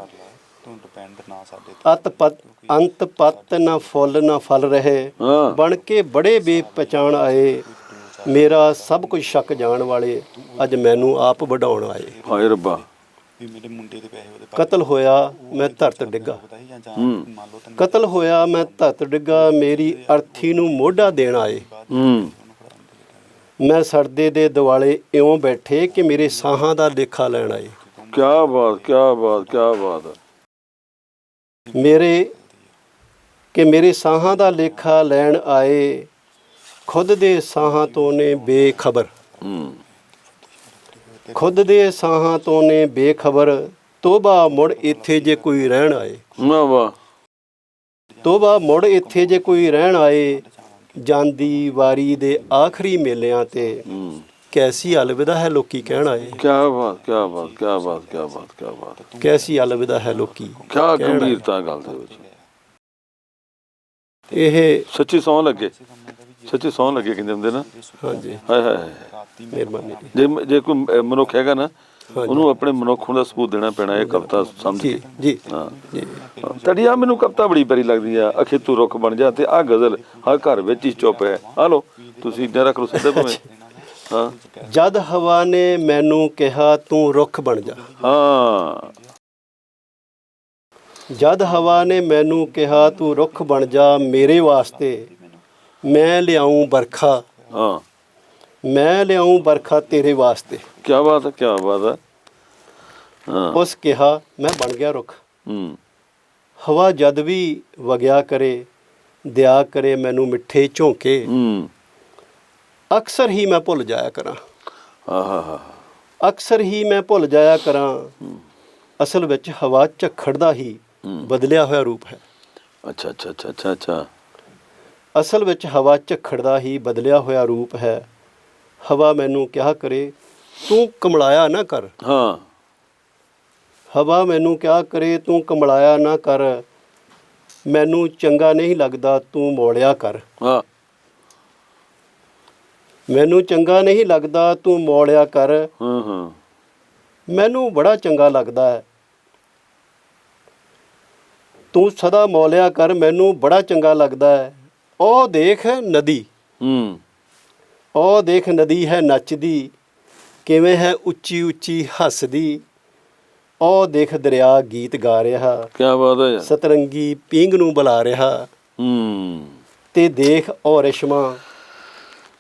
ਤੂੰ ਡਿਪੈਂਡ ਨਾ ਸਾਡੇ ਤੇ ਅਤ ਪਤ ਅੰਤ ਪਤ ਨਾ ਫੁੱਲ ਨਾ ਫਲ ਰਹੇ ਬਣ ਕੇ ਬੜੇ ਬੇਪਛਾਣ ਆਏ। ਮੇਰਾ ਸਭ ਕੁਝ ਸ਼ੱਕ ਜਾਣ ਵਾਲੇ ਅੱਜ ਮੈਨੂੰ ਆਪ ਵਡਾਉਣ ਆਏ। ਹਾਏ ਰੱਬਾ। ਵੀ ਮੇਰੇ ਮੁੰਡੇ ਦੇ ਪੈਸੇ ਉਹਦੇ ਕਤਲ ਹੋਇਆ ਮੈਂ ਧਰਤ ਡਿੱਗਾ। ਪਤਾ ਹੀ ਜਾਂ ਜਾਂ ਹੂੰ। ਮੰਨ ਲਓ ਤੈਨੂੰ ਕਤਲ ਹੋਇਆ ਮੈਂ ਧਰਤ ਡਿੱਗਾ ਮੇਰੀ ਅਰਥੀ ਨੂੰ ਮੋਢਾ ਦੇਣ ਆਏ। ਹੂੰ। ਮੈਂ ਸਰਦੇ ਦੇ ਦਿਵਾਲੇ ਇਉਂ ਬੈਠੇ ਕਿ ਮੇਰੇ ਸਾਹਾਂ ਦਾ ਲੇਖਾ ਲੈਣ ਆਏ। ਕੀ ਬਾਤ ਕੀ ਬਾਤ ਕੀ ਬਾਤ। ਹੈ। ਮੇਰੇ ਕਿ ਮੇਰੇ ਸਾਹਾਂ ਦਾ ਲੇਖਾ ਲੈਣ ਆਏ ਖੁਦ ਦੇ ਸਾਹਾਂ ਤੋਂ ਨੇ ਬੇਖਬਰ। ਹੂੰ। ਖੁਦ ਦੇ ਸਾਹਾਂ ਤੋਂ ਨੇ ਬੇਖਬਰ। ਤੋਬਾ ਮੁੜ ਇੱਥੇ ਜੇ ਕੋਈ ਰਹਿਣ ਆਏ। ਵਾਹ ਵਾਹ। ਤੋਬਾ ਮੁੜ ਇੱਥੇ ਜੇ ਕੋਈ ਰਹਿਣ ਆਏ ਜਾਂਦੀ ਵਾਰੀ ਦੇ ਆਖਰੀ ਮੇਲਿਆਂ ਤੇ। ਕੈਸੀ ਅਲਵਿਦਾ ਹੈ ਲੋਕੀ ਕਹਿਣ ਆਏ। ਕੀ ਬਾਤ ਕੀ ਬਾਤ ਕੀ ਬਾਤ ਕੀ ਬਾਤ ਕੀ ਬਾਤ। ਕੈਸੀ ਅਲਵਿਦਾ ਹੈ ਲੋਕੀ ਕੀ ਗੰਭੀਰਤਾ ਗੱਲ ਦੇ ਵਿੱਚ। ਇਹ ਸੱਚੀ ਸੌਂ ਲੱਗੇ। ਸੱਚੀ ਸੌਂ ਲੱਗੇ ਕਹਿੰਦੇ ਹੁੰਦੇ ਨਾ। ਹਾਂਜੀ। ਹਾਏ ਹਾਏ ਹਾਏ। ਰਾਤੀ ਮਿਹਰਬਾਨੀ। ਜੀ। ਕੋਈ ਅਹ, ਮਨੁੱਖ ਹੈਗਾ ਨਾ ਉਹਨੂੰ ਆਪਣੇ ਮਨੁੱਖ ਹੋਣ ਦਾ ਸਬੂਤ ਦੇਣਾ ਪੈਣਾ ਇਹ ਕਵਿਤਾ ਸਮਝ ਕੇ। ਜੀ। ਹਾਂ। ਜੀ। ਤੜੀ ਆ ਮੈਨੂੰ ਕਵਿਤਾ ਬੜੀ ਪਿਆਰੀ ਲੱਗਦੀ ਆ ਅਖੇ ਤੂੰ ਰੁੱਖ ਬਣ ਜਾ ਤੇ ਆ ਗਜ਼ਲ ਹਰ ਘਰ ਵਿੱਚ ਹੀ ਚੁੱਪ ਹੈ। ਆ ਲੋ ਤੁਸੀਂ ਇੱਦਾਂ ਰੱਖ ਲਓ ਸਿੱਧੇ ਭਾਵੇਂ। ਹਾਂ। ਜਦ ਹਵਾ ਨੇ ਮੈਨੂੰ ਕਿਹਾ ਤੂੰ ਰੁੱਖ ਬਣ ਜਾ। ਹਾਂ। ਜਦ ਹਵਾ ਨੇ ਮੈਨੂੰ ਕਿਹਾ ਤੂੰ ਰੁੱਖ ਬਣ ਜਾ ਮੇਰੇ ਵਾਸਤੇ ਮੈਂ ਲਿਆਉਂ ਬਰਖਾ ਹਾਂ। ਮੈਂ ਲਿਆਉਂ ਬਰਖਾ ਤੇਰੇ ਵਾਸਤੇ। ਕੀ ਬਾਤ ਹੈ ਕੀ ਬਾਤ ਹੈ। ਹਾਂ। ਉਸ ਕਿਹਾ ਮੈਂ ਬਣ ਗਿਆ ਰੁੱਖ। ਹੂੰ। ਹਵਾ ਜਦ ਵੀ ਵਗਿਆ ਕਰੇ ਦਿਆ ਕਰੇ ਮੈਨੂੰ ਮਿੱਠੇ ਝੋਂਕੇ। ਹੂੰ। ਅਕਸਰ ਹੀ ਮੈਂ ਭੁੱਲ ਜਾਇਆ ਕਰਾਂ। ਆਹਾ ਹਾ ਅਕਸਰ ਹੀ ਮੈਂ ਭੁੱਲ ਜਾਇਆ ਕਰਾਂ। ਅਸਲ ਵਿੱਚ ਹਵਾ ਝੱਖੜ ਦਾ ਹੀ। ਬਦਲਿਆ ਹੋਇਆ ਰੂਪ ਹੈ। ਅੱਛਾ ਅੱਛਾ ਅੱਛਾ ਅੱਛਾ। ਅਸਲ ਵਿੱਚ ਹਵਾ ਝੱਖੜ ਦਾ ਹੀ ਬਦਲਿਆ ਹੋਇਆ ਰੂਪ ਹੈ। ਹਵਾ ਮੈਨੂੰ ਕਿਹਾ ਕਰੇ ਤੂੰ ਕਮਲਾਇਆ ਨਾ ਕਰ। ਹਾਂ। ਹਵਾ ਮੈਨੂੰ ਕਿਹਾ ਕਰੇ ਤੂੰ ਕਮਲਾਇਆ ਨਾ ਕਰ। ਮੈਨੂੰ ਚੰਗਾ ਨਹੀਂ ਲੱਗਦਾ ਤੂੰ ਮੋੜਿਆ ਕਰ। ਹਾਂ। ਮੈਨੂੰ ਚੰਗਾ ਨਹੀਂ ਲੱਗਦਾ ਤੂੰ ਮੋੜਿਆ ਕਰ। ਹਾਂ ਹਾਂ। ਮੈਨੂੰ ਬੜਾ ਚੰਗਾ ਲੱਗਦਾ ਹੈ। ਤੂੰ ਸਦਾ ਮੌਲਿਆ ਕਰ ਮੈਨੂੰ ਬੜਾ ਚੰਗਾ ਲੱਗਦਾ ਹੈ। ਉਹ ਦੇਖ ਨਦੀ। ਹੂੰ। ਉਹ ਦੇਖ ਨਦੀ ਹੈ ਨੱਚਦੀ ਕਿਵੇਂ ਹੈ ਉੱਚੀ ਉੱਚੀ ਹੱਸਦੀ। ਉਹ ਦੇਖ ਦਰਿਆ ਗੀਤ ਗਾ ਰਿਹਾ ਕੀ ਬਾਤ ਹੈ ਯਾਰ। ਸਤਰੰਗੀ ਪੀਂਗ ਨੂੰ ਬੁਲਾ ਰਿਹਾ। ਹੂੰ। ਤੇ ਦੇਖ ਉਹ ਰਸ਼ਮਾ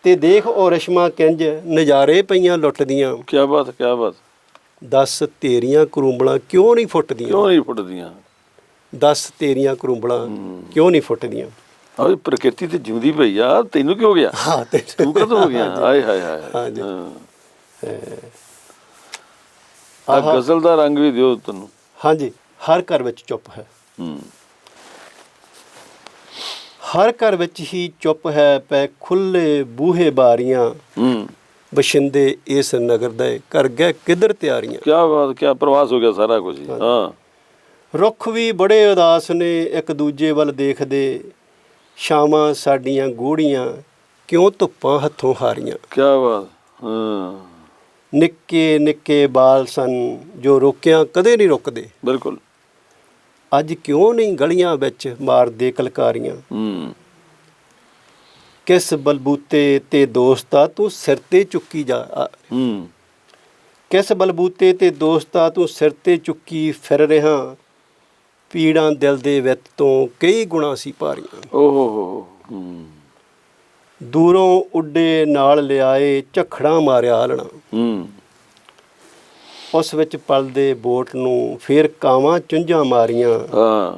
ਤੇ ਦੇਖ ਉਹ ਰਸ਼ਮਾ ਕਿੰਜ ਨਜ਼ਾਰੇ ਪਈਆਂ ਲੁੱਟਦੀਆਂ। ਕੀ ਬਾਤ ਕੀ ਬਾਤ। ਦੱਸ ਤੇਰੀਆਂ ਕਰੂੰਬਲਾਂ ਕਿਉਂ ਨਹੀਂ ਫੁੱਟਦੀਆਂ? ਕਿਉਂ ਨਹੀਂ ਫੁੱਟਦੀਆਂ? ਦੱਸ ਤੇਰੀਆਂ ਕਰੂੰਬਲਾਂ ਕਿਉਂ ਨਹੀਂ ਫੁੱਟਦੀਆਂ? ਆਹ ਪ੍ਰਕਿਰਤੀ ਤੇ ਜਿਉਂਦੀ ਪਈ ਆ ਤੈਨੂੰ ਕੀ ਹੋ ਗਿਆ? ਹਾਂ ਤੇ ਤੂੰ ਕਦੋਂ ਹੋ ਗਿਆ? ਆਏ ਹਾਏ ਹਾਏ। ਹਾਂਜੀ। ਆ ਗਜ਼ਲ ਦਾ ਰੰਗ ਵੀ ਦਿਓ ਤੈਨੂੰ। ਹਾਂਜੀ ਹਰ ਘਰ ਵਿੱਚ ਚੁੱਪ ਹੈ। ਹਰ ਘਰ ਵਿੱਚ ਹੀ ਚੁੱਪ ਹੈ ਪੈ ਖੁੱਲੇ ਬੂਹੇ ਬਾਰੀਆਂ। ਹੂੰ। ਬਸ਼ਿੰਦੇ ਇਸ ਨਗਰ ਦੇ ਕਰ ਗਏ ਕਿੱਧਰ ਤਿਆਰੀਆਂ? ਕੀ ਬਾਤ ਕੀ ਪ੍ਰਵਾਸ ਹੋ ਗਿਆ ਸਾਰਾ ਕੁਝ। ਹਾਂ। ਰੁੱਖ ਵੀ ਬੜੇ ਉਦਾਸ ਨੇ ਇੱਕ ਦੂਜੇ ਵੱਲ ਦੇਖਦੇ। ਸ਼ਾਮਾਂ ਸਾਡੀਆਂ ਗੂੜੀਆਂ ਕਿਉਂ ਧੁੱਪਾਂ ਹੱਥੋਂ ਹਾਰੀਆਂ? ਕੀ ਬਾਤ ਹਾਂ। ਨਿੱਕੇ ਨਿੱਕੇ ਬਾਲ ਸਨ ਜੋ ਰੋਕਿਆਂ ਕਦੇ ਨਹੀਂ ਰੁਕਦੇ। ਬਿਲਕੁਲ। ਅੱਜ ਕਿਉਂ ਨਹੀਂ ਗਲੀਆਂ ਵਿੱਚ ਮਾਰਦੇ ਕਲਕਾਰੀਆਂ? ਹੂੰ। ਕਿਸ ਬਲਬੂਤੇ ਤੇ ਦੋਸਤਾ ਤੂੰ ਸਿਰ ਤੇ ਚੁੱਕੀ ਜਾ ਹੂੰ। ਕਿਸ ਬਲਬੂਤੇ ਤੇ ਦੋਸਤਾ ਤੂੰ ਸਿਰ ਤੇ ਚੁੱਕੀ ਫਿਰ ਰਿਹਾ? ਪੀੜਾਂ ਦਿਲ ਦੇ ਵਿੱਚ ਤੋਂ ਕਈ ਗੁਣਾ ਸੀ ਭਾਰੀਆਂ। ਓ ਹੋ ਹੋ ਦੂਰੋਂ ਉੱਡੇ ਨਾਲ ਲਿਆਏ ਝਖੜਾ ਮਾਰਿਆ ਹਲਣਾ। ਹੂੰ। ਉਸ ਵਿੱਚ ਪਲਦੇ ਬੋਟ ਨੂੰ ਫੇਰ ਕਾਵਾਂ ਚੁੰਝਾਂ ਮਾਰੀਆਂ। ਹਾਂ।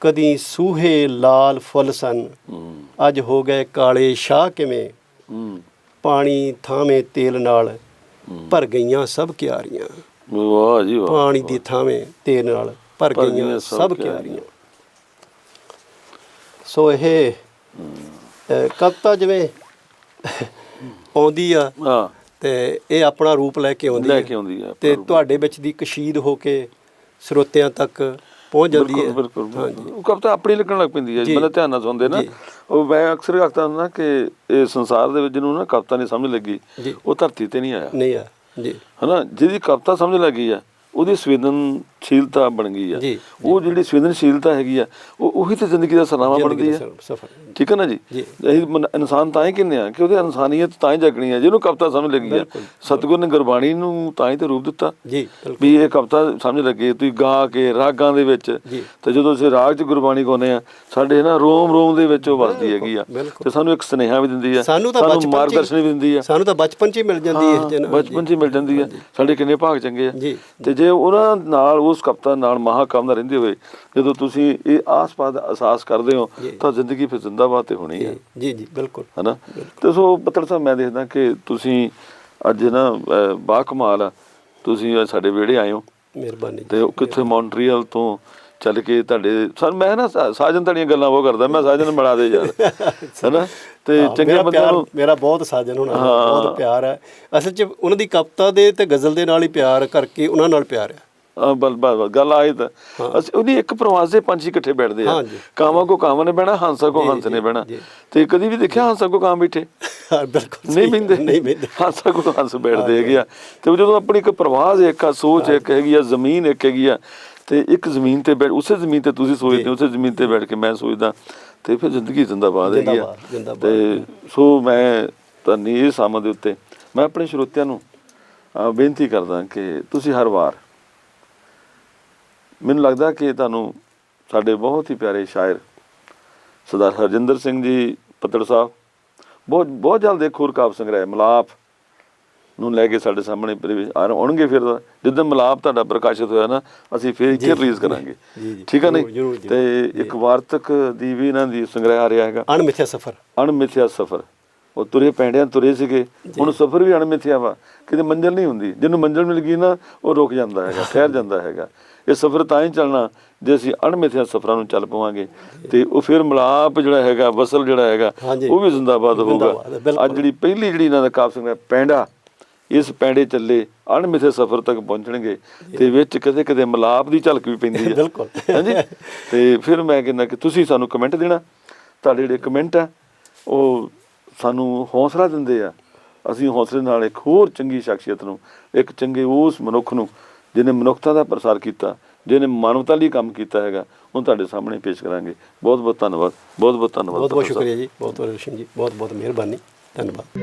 ਕਦੀ ਸੂਹੇ ਲਾਲ ਫੁੱਲ ਸਨ। ਹੂੰ। ਅੱਜ ਹੋ ਗਏ ਕਾਲੇ ਸ਼ਾਹ ਕਿਵੇਂ? ਹੂੰ। ਪਾਣੀ ਥਾਵੇਂ ਤੇਲ ਨਾਲ ਭਰ ਗਈਆਂ ਸਭ ਕਿਆਰੀਆਂ। ਵਾਹ ਜੀ ਵਾਹ ਪਾਣੀ ਦੀ ਥਾਵੇਂ ਤੇਲ ਨਾਲ ਭਰ ਗਈਆਂ ਸਭ ਕਿਆਰੀਆਂ। ਸੋ ਇਹ ਕਵਿਤਾ ਜਿਵੇਂ ਆਉਂਦੀ ਆ ਹਾਂ। ਤੇ ਇਹ ਆਪਣਾ ਰੂਪ ਲੈ ਕੇ ਆਉਂਦੀ ਲੈ ਹੈ ਕੇ ਆਉਂਦੀ ਹੈ ਤੇ ਤੁਹਾਡੇ ਵਿੱਚ ਦੀ ਕਸ਼ੀਦ ਹੋ ਕੇ ਸਰੋਤਿਆਂ ਤੱਕ ਪਹੁੰਚ ਜਾਂਦੀ ਹੈ ਬਿਲਕੁਲ ਉਹ ਕਵਿਤਾ ਆਪਣੀ ਲੱਗਣ ਲੱਗ ਪੈਂਦੀ ਹੈ। ਮਤਲਬ ਧਿਆਨ ਨਾਲ ਸੁਣਦੇ ਨਾ। ਉਹ ਮੈਂ ਅਕਸਰ ਆਖਦਾ ਹੁੰਦਾ ਕਿ ਇਹ ਸੰਸਾਰ ਦੇ ਵਿੱਚ ਜਿਹਨੂੰ ਨਾ ਕਵਿਤਾ ਨਹੀਂ ਸਮਝ ਲੱਗੀ। ਉਹ ਧਰਤੀ ਤੇ ਨਹੀਂ ਆਇਆ। ਨਹੀਂ ਆ ਜੀ। ਹਨਾ ਜਿਹਦੀ ਕਵਿਤਾ ਸਮਝ ਲੱਗੀ ਆ ਉਹਦੀ ਸੰਵੇਦਨਸ਼ੀਲਤਾ ਬਣ ਗਈ ਆ। ਉਹ ਜਿਹੜੀ ਸੰਵੇਦਨਸ਼ੀਲਤਾ ਹੈਗੀ ਆ ਉਹ ਉਹੀ ਤੇ ਜ਼ਿੰਦਗੀ ਦਾ ਸਰਨਾਮਾ ਬਣਦੀ ਆ। ਠੀਕ ਹੈ ਨਾ ਜੀ? ਮਨ- ਇਨਸਾਨ ਤਾਂ ਹੀ ਕਹਿੰਦੇ ਆ ਕਿ ਉਹਦੀ ਇਨਸਾਨੀਅਤ ਤਾਂ ਹੀ ਜਗਣੀ ਆ ਜਿਹਨੂੰ ਕਵਿਤਾ ਸਮਝ ਲੱਗੀ ਆ। ਸਤਿਗੁਰ ਨੇ ਗੁਰਬਾਣੀ ਨੂੰ ਤਾਂ ਹੀ ਤੇ ਰੂਪ ਦਿੱਤਾ ਜੀ ਵੀ ਇਹ ਕਵਿਤਾ ਸਮਝ ਲੱਗੇ ਤੁਸੀਂ ਗਾ ਕੇ ਰਾਗਾਂ ਦੇ ਵਿੱਚ। ਤੇ ਜਦੋਂ ਅਸੀਂ ਰਾਗ 'ਚ ਗੁਰਬਾਣੀ ਗਾਉਂਦੇ ਆ ਸਾਡੇ ਨਾ ਰੋਮ ਰੋਮ ਦੇ ਵਿੱਚ ਉਹ ਵਸਦੀ ਹੈਗੀ ਆ। ਤੇ ਸਾਨੂੰ ਇੱਕ ਸੁਨੇਹਾ ਵੀ ਦਿੰਦੀ ਆ ਸਾਨੂੰ ਮਾਰਗਦਰਸ਼ਨ ਵੀ ਦਿੰਦੀ ਆ। ਸਾਨੂੰ ਤਾਂ ਬਚਪਨ 'ਚ ਹੀ ਮਿਲ ਜਾਂਦੀ ਹੈ ਬਚਪਨ 'ਚ ਹੀ ਮਿਲ ਜਾਂਦੀ ਆ। ਸਾਡੇ ਕਿੰਨੇ ਭਾਗ ਚੰਗੇ ਆ। ਤੇ ਜੇ ਉਹਨਾਂ ਨਾਲ ਉਸ ਕਵਿਤਾ ਨਾਲ ਮਹਾਕਾਮ ਨਾਲ ਰਹਿੰਦੇ ਹੋਏ ਜਦੋਂ ਤੁਸੀਂ ਇਹ ਆਸ-ਪਾਸ ਦਾ ਅਹਿਸਾਸ ਕਰਦੇ ਹੋ। ਤਾਂ ਜ਼ਿੰਦਗੀ ਫਿਰ ਜ਼ਿੰਦਾਬਾਦ ਤੇ ਹੋਣੀ ਹੈ। ਜੀ ਜੀ ਬਿਲਕੁਲ। ਹਨਾ? ਤੇ ਸੋ ਪੱਤਰ ਸਾਹਿਬ ਮੈਂ ਦੇਖਦਾ ਕਿ ਤੁਸੀਂ ਅੱਜ ਨਾ ਬਾ ਕਮਾਲ ਆ। ਤੁਸੀਂ ਸਾਡੇ ਵਿਹੜੇ ਆਏ ਹੋ। ਮਿਹਰਬਾਨੀ ਤੇ ਉਹ ਕਿੱਥੇ ਮੌਂਟਰੀਅਲ ਤੋਂ ਚੱਲ ਕੇ ਤੁਹਾਡੇ ਸਨ ਮੈਂ ਨਾ ਸਾਜਨ ਤੁਹਾਡੀਆਂ ਗੱਲਾਂ ਬਹੁਤ ਕਰਦਾ ਮੈਂ ਸਾਜਨ ਬਣਾ ਦੇ ਯਾਰ। [LAUGHS] ਹੈਨਾ? ਤੇ ਚੰਗੇ ਬੰਦਿਆਂ ਨੂੰ ਮੇਰਾ ਬਹੁਤ ਸਾਜਨ ਹੋਣਾ। ਬਹੁਤ ਪਿਆਰ ਹੈ। ਅਸਲ 'ਚ ਉਹਨਾਂ ਦੀ ਕਵਿਤਾ ਦੇ ਤੇ ਗਜ਼ਲ ਦੇ ਨਾਲ ਹੀ ਪਿਆਰ ਕਰਕੇ ਉਹਨਾਂ ਨਾਲ ਪਿਆਰ ਹੈ। ਬਲ ਬਲ, ਗੱਲ ਆਈ ਤਾਂ। ਅਸੀਂ ਉਹਦੀ ਇੱਕ ਪ੍ਰਵਾਸ ਦੇ ਪੰਛੀ ਇਕੱਠੇ ਬੈਠਦੇ ਆ। ਕਾਵਾਂ ਕੋ ਕਾਵਾਂ ਨੇ ਬਹਿਣਾ ਹੰਸਾ ਕੋ ਹੰਸ ਨੇ ਬਹਿਣਾ। ਤੇ ਕਦੀ ਵੀ ਦੇਖਿਆ ਹੰਸਾ ਕੋ ਕਾਂ ਬੈਠੇ? ਬਿਲਕੁਲ ਨਹੀਂ। ਬਹਿੰਦੇ। ਨਹੀਂ ਬਹਿੰਦੇ। ਹੰਸਾ ਕੋ ਹੰਸ ਬੈਠਦੇ ਹੈਗੇ ਆ। ਤੇ ਜਦੋਂ ਆਪਣੀ ਇੱਕ ਪ੍ਰਵਾਸ ਇੱਕ ਆ ਸੋਚ ਇੱਕ ਹੈਗੀ ਆ ਜ਼ਮੀਨ ਇੱਕ ਹੈਗੀ ਆ ਤੇ ਇੱਕ ਜ਼ਮੀਨ ਤੇ ਬੈਠ ਉਸੇ ਜ਼ਮੀਨ ਤੇ ਤੁਸੀਂ ਸੋਚਦੇ ਹੋ ਉਸੇ ਜ਼ਮੀਨ ਤੇ ਬੈਠ ਕੇ ਮੈਂ ਸੋਚਦਾ ਤੇ ਫਿਰ ਜ਼ਿੰਦਗੀ ਜ਼ਿੰਦਾਬਾਦ ਹੈਗੀ ਆ। ਤੇ ਸੋ ਮੈਂ ਤੁਹਾਨੂੰ ਇਹ ਸਮਾਂ ਦੇ ਉੱਤੇ ਮੈਂ ਆਪਣੇ ਸਰੋਤਿਆਂ ਨੂੰ ਬੇਨਤੀ ਕਰਦਾ ਕਿ ਤੁਸੀਂ ਹਰ ਵਾਰ ਮੈਨੂੰ ਲੱਗਦਾ ਕਿ ਤੁਹਾਨੂੰ ਸਾਡੇ ਬਹੁਤ ਹੀ ਪਿਆਰੇ ਸ਼ਾਇਰ ਸਰਦਾਰ ਹਰਜਿੰਦਰ ਸਿੰਘ ਜੀ ਪੱਤੜ ਸਾਹਿਬ ਬਹੁਤ ਬਹੁਤ ਜਲਦ ਇੱਕ ਹੋਰ ਕਾਵ ਸੰਗ੍ਰਹਿ ਮਲਾਪ ਨੂੰ ਲੈ ਕੇ ਸਾਡੇ ਸਾਹਮਣੇ ਆਉਣਗੇ ਫਿਰ ਜਦੋਂ ਮਲਾਪ ਤੁਹਾਡਾ ਪ੍ਰਕਾਸ਼ਿਤ ਹੋਇਆ ਨਾ ਅਸੀਂ ਫਿਰ ਇੱਥੇ ਰਿਲੀਜ਼ ਕਰਾਂਗੇ। ਠੀਕ ਹੈ ਨਹੀਂ। ਤੇ ਇੱਕ ਵਾਰਤਕ ਦੀ ਵੀ ਇਹਨਾਂ ਦੀ ਸੰਗ੍ਰਹਿ ਆ ਰਿਹਾ ਹੈਗਾ। ਅਣਮਿੱਥਿਆ ਸਫਰ। ਅਣਮਿੱਥਿਆ ਸਫਰ। ਉਹ ਤੁਰੇ ਪੈਂਡਿਆਂ ਤੁਰੇ ਸੀਗੇ। ਹੁਣ ਸਫਰ ਵੀ ਅਣਮਿੱਥਿਆ ਵਾ ਕਿਤੇ ਮੰਜ਼ਿਲ ਨਹੀਂ ਹੁੰਦੀ। ਜਿਹਨੂੰ ਮੰਜ਼ਿਲ ਮਿਲ ਗਈ ਨਾ ਉਹ ਰੁਕ ਜਾਂਦਾ ਹੈਗਾ [LAUGHS] ਠਹਿਰ ਜਾਂਦਾ ਹੈਗਾ। ਇਹ ਸਫਰ ਤਾਂ ਹੀ ਚੱਲਣਾ ਜੇ ਅਸੀਂ ਅਣਮਿੱਥਿਆ ਸਫਰਾਂ ਨੂੰ ਚੱਲ ਪਵਾਂਗੇ। ਤੇ ਉਹ ਫਿਰ ਮਲਾਪ ਜਿਹੜਾ ਹੈਗਾ ਵਸਲ ਜਿਹੜਾ ਹੈਗਾ। ਉਹ ਵੀ ਜ਼ਿੰਦਾਬਾਦ ਹੋਊਗਾ। ਹੈ। ਅੱਜ ਜਿਹੜੀ ਪਹਿਲੀ ਜਿਹੜੀ ਇਹਨਾਂ ਦਾ ਕਾਫ ਸਿੰਘ ਪੈਂਡਾ ਇਸ ਪੈਂਡੇ ਚੱਲੇ ਅਣਮਿੱਥੇ ਸਫਰ ਤੱਕ ਪਹੁੰਚਣਗੇ। ਤੇ ਵਿੱਚ ਕਦੇ ਕਦੇ ਮਲਾਪ ਦੀ ਝਲਕ ਵੀ ਪੈਂਦੀ ਹੈ। [LAUGHS] ਬਿਲਕੁਲ। ਹਾਂਜੀ? ਤੇ ਫਿਰ ਮੈਂ ਕਹਿੰਦਾ ਕਿ ਤੁਸੀਂ ਸਾਨੂੰ ਕਮੈਂਟ ਦੇਣਾ। ਤੁਹਾਡੇ ਜਿਹੜੇ ਕਮੈਂਟ ਆ ਉਹ ਸਾਨੂੰ ਹੌਸਲਾ ਦਿੰਦੇ ਆ। ਅਸੀਂ ਹੌਸਲੇ ਨਾਲ ਇੱਕ ਹੋਰ ਚੰਗੀ ਸ਼ਖਸੀਅਤ ਨੂੰ ਇੱਕ ਚੰਗੇ ਉਸ ਮਨੁੱਖ ਨੂੰ ਜਿਹਨੇ ਮਨੁੱਖਤਾ ਦਾ ਪ੍ਰਸਾਰ ਕੀਤਾ ਜਿਹਨੇ ਮਾਨਵਤਾ ਲਈ ਕੰਮ ਕੀਤਾ ਹੈਗਾ ਉਹ ਤੁਹਾਡੇ ਸਾਹਮਣੇ ਪੇਸ਼ ਕਰਾਂਗੇ। ਬਹੁਤ ਬਹੁਤ ਧੰਨਵਾਦ ਬਹੁਤ ਬਹੁਤ ਧੰਨਵਾਦ ਬਹੁਤ ਬਹੁਤ। ਸ਼ੁਕਰੀਆ ਜੀ। ਬਹੁਤ ਬਹੁਤ ਰਸ਼ਨ ਜੀ। ਬਹੁਤ ਬਹੁਤ ਮਿਹਰਬਾਨੀ। ਧੰਨਵਾਦ।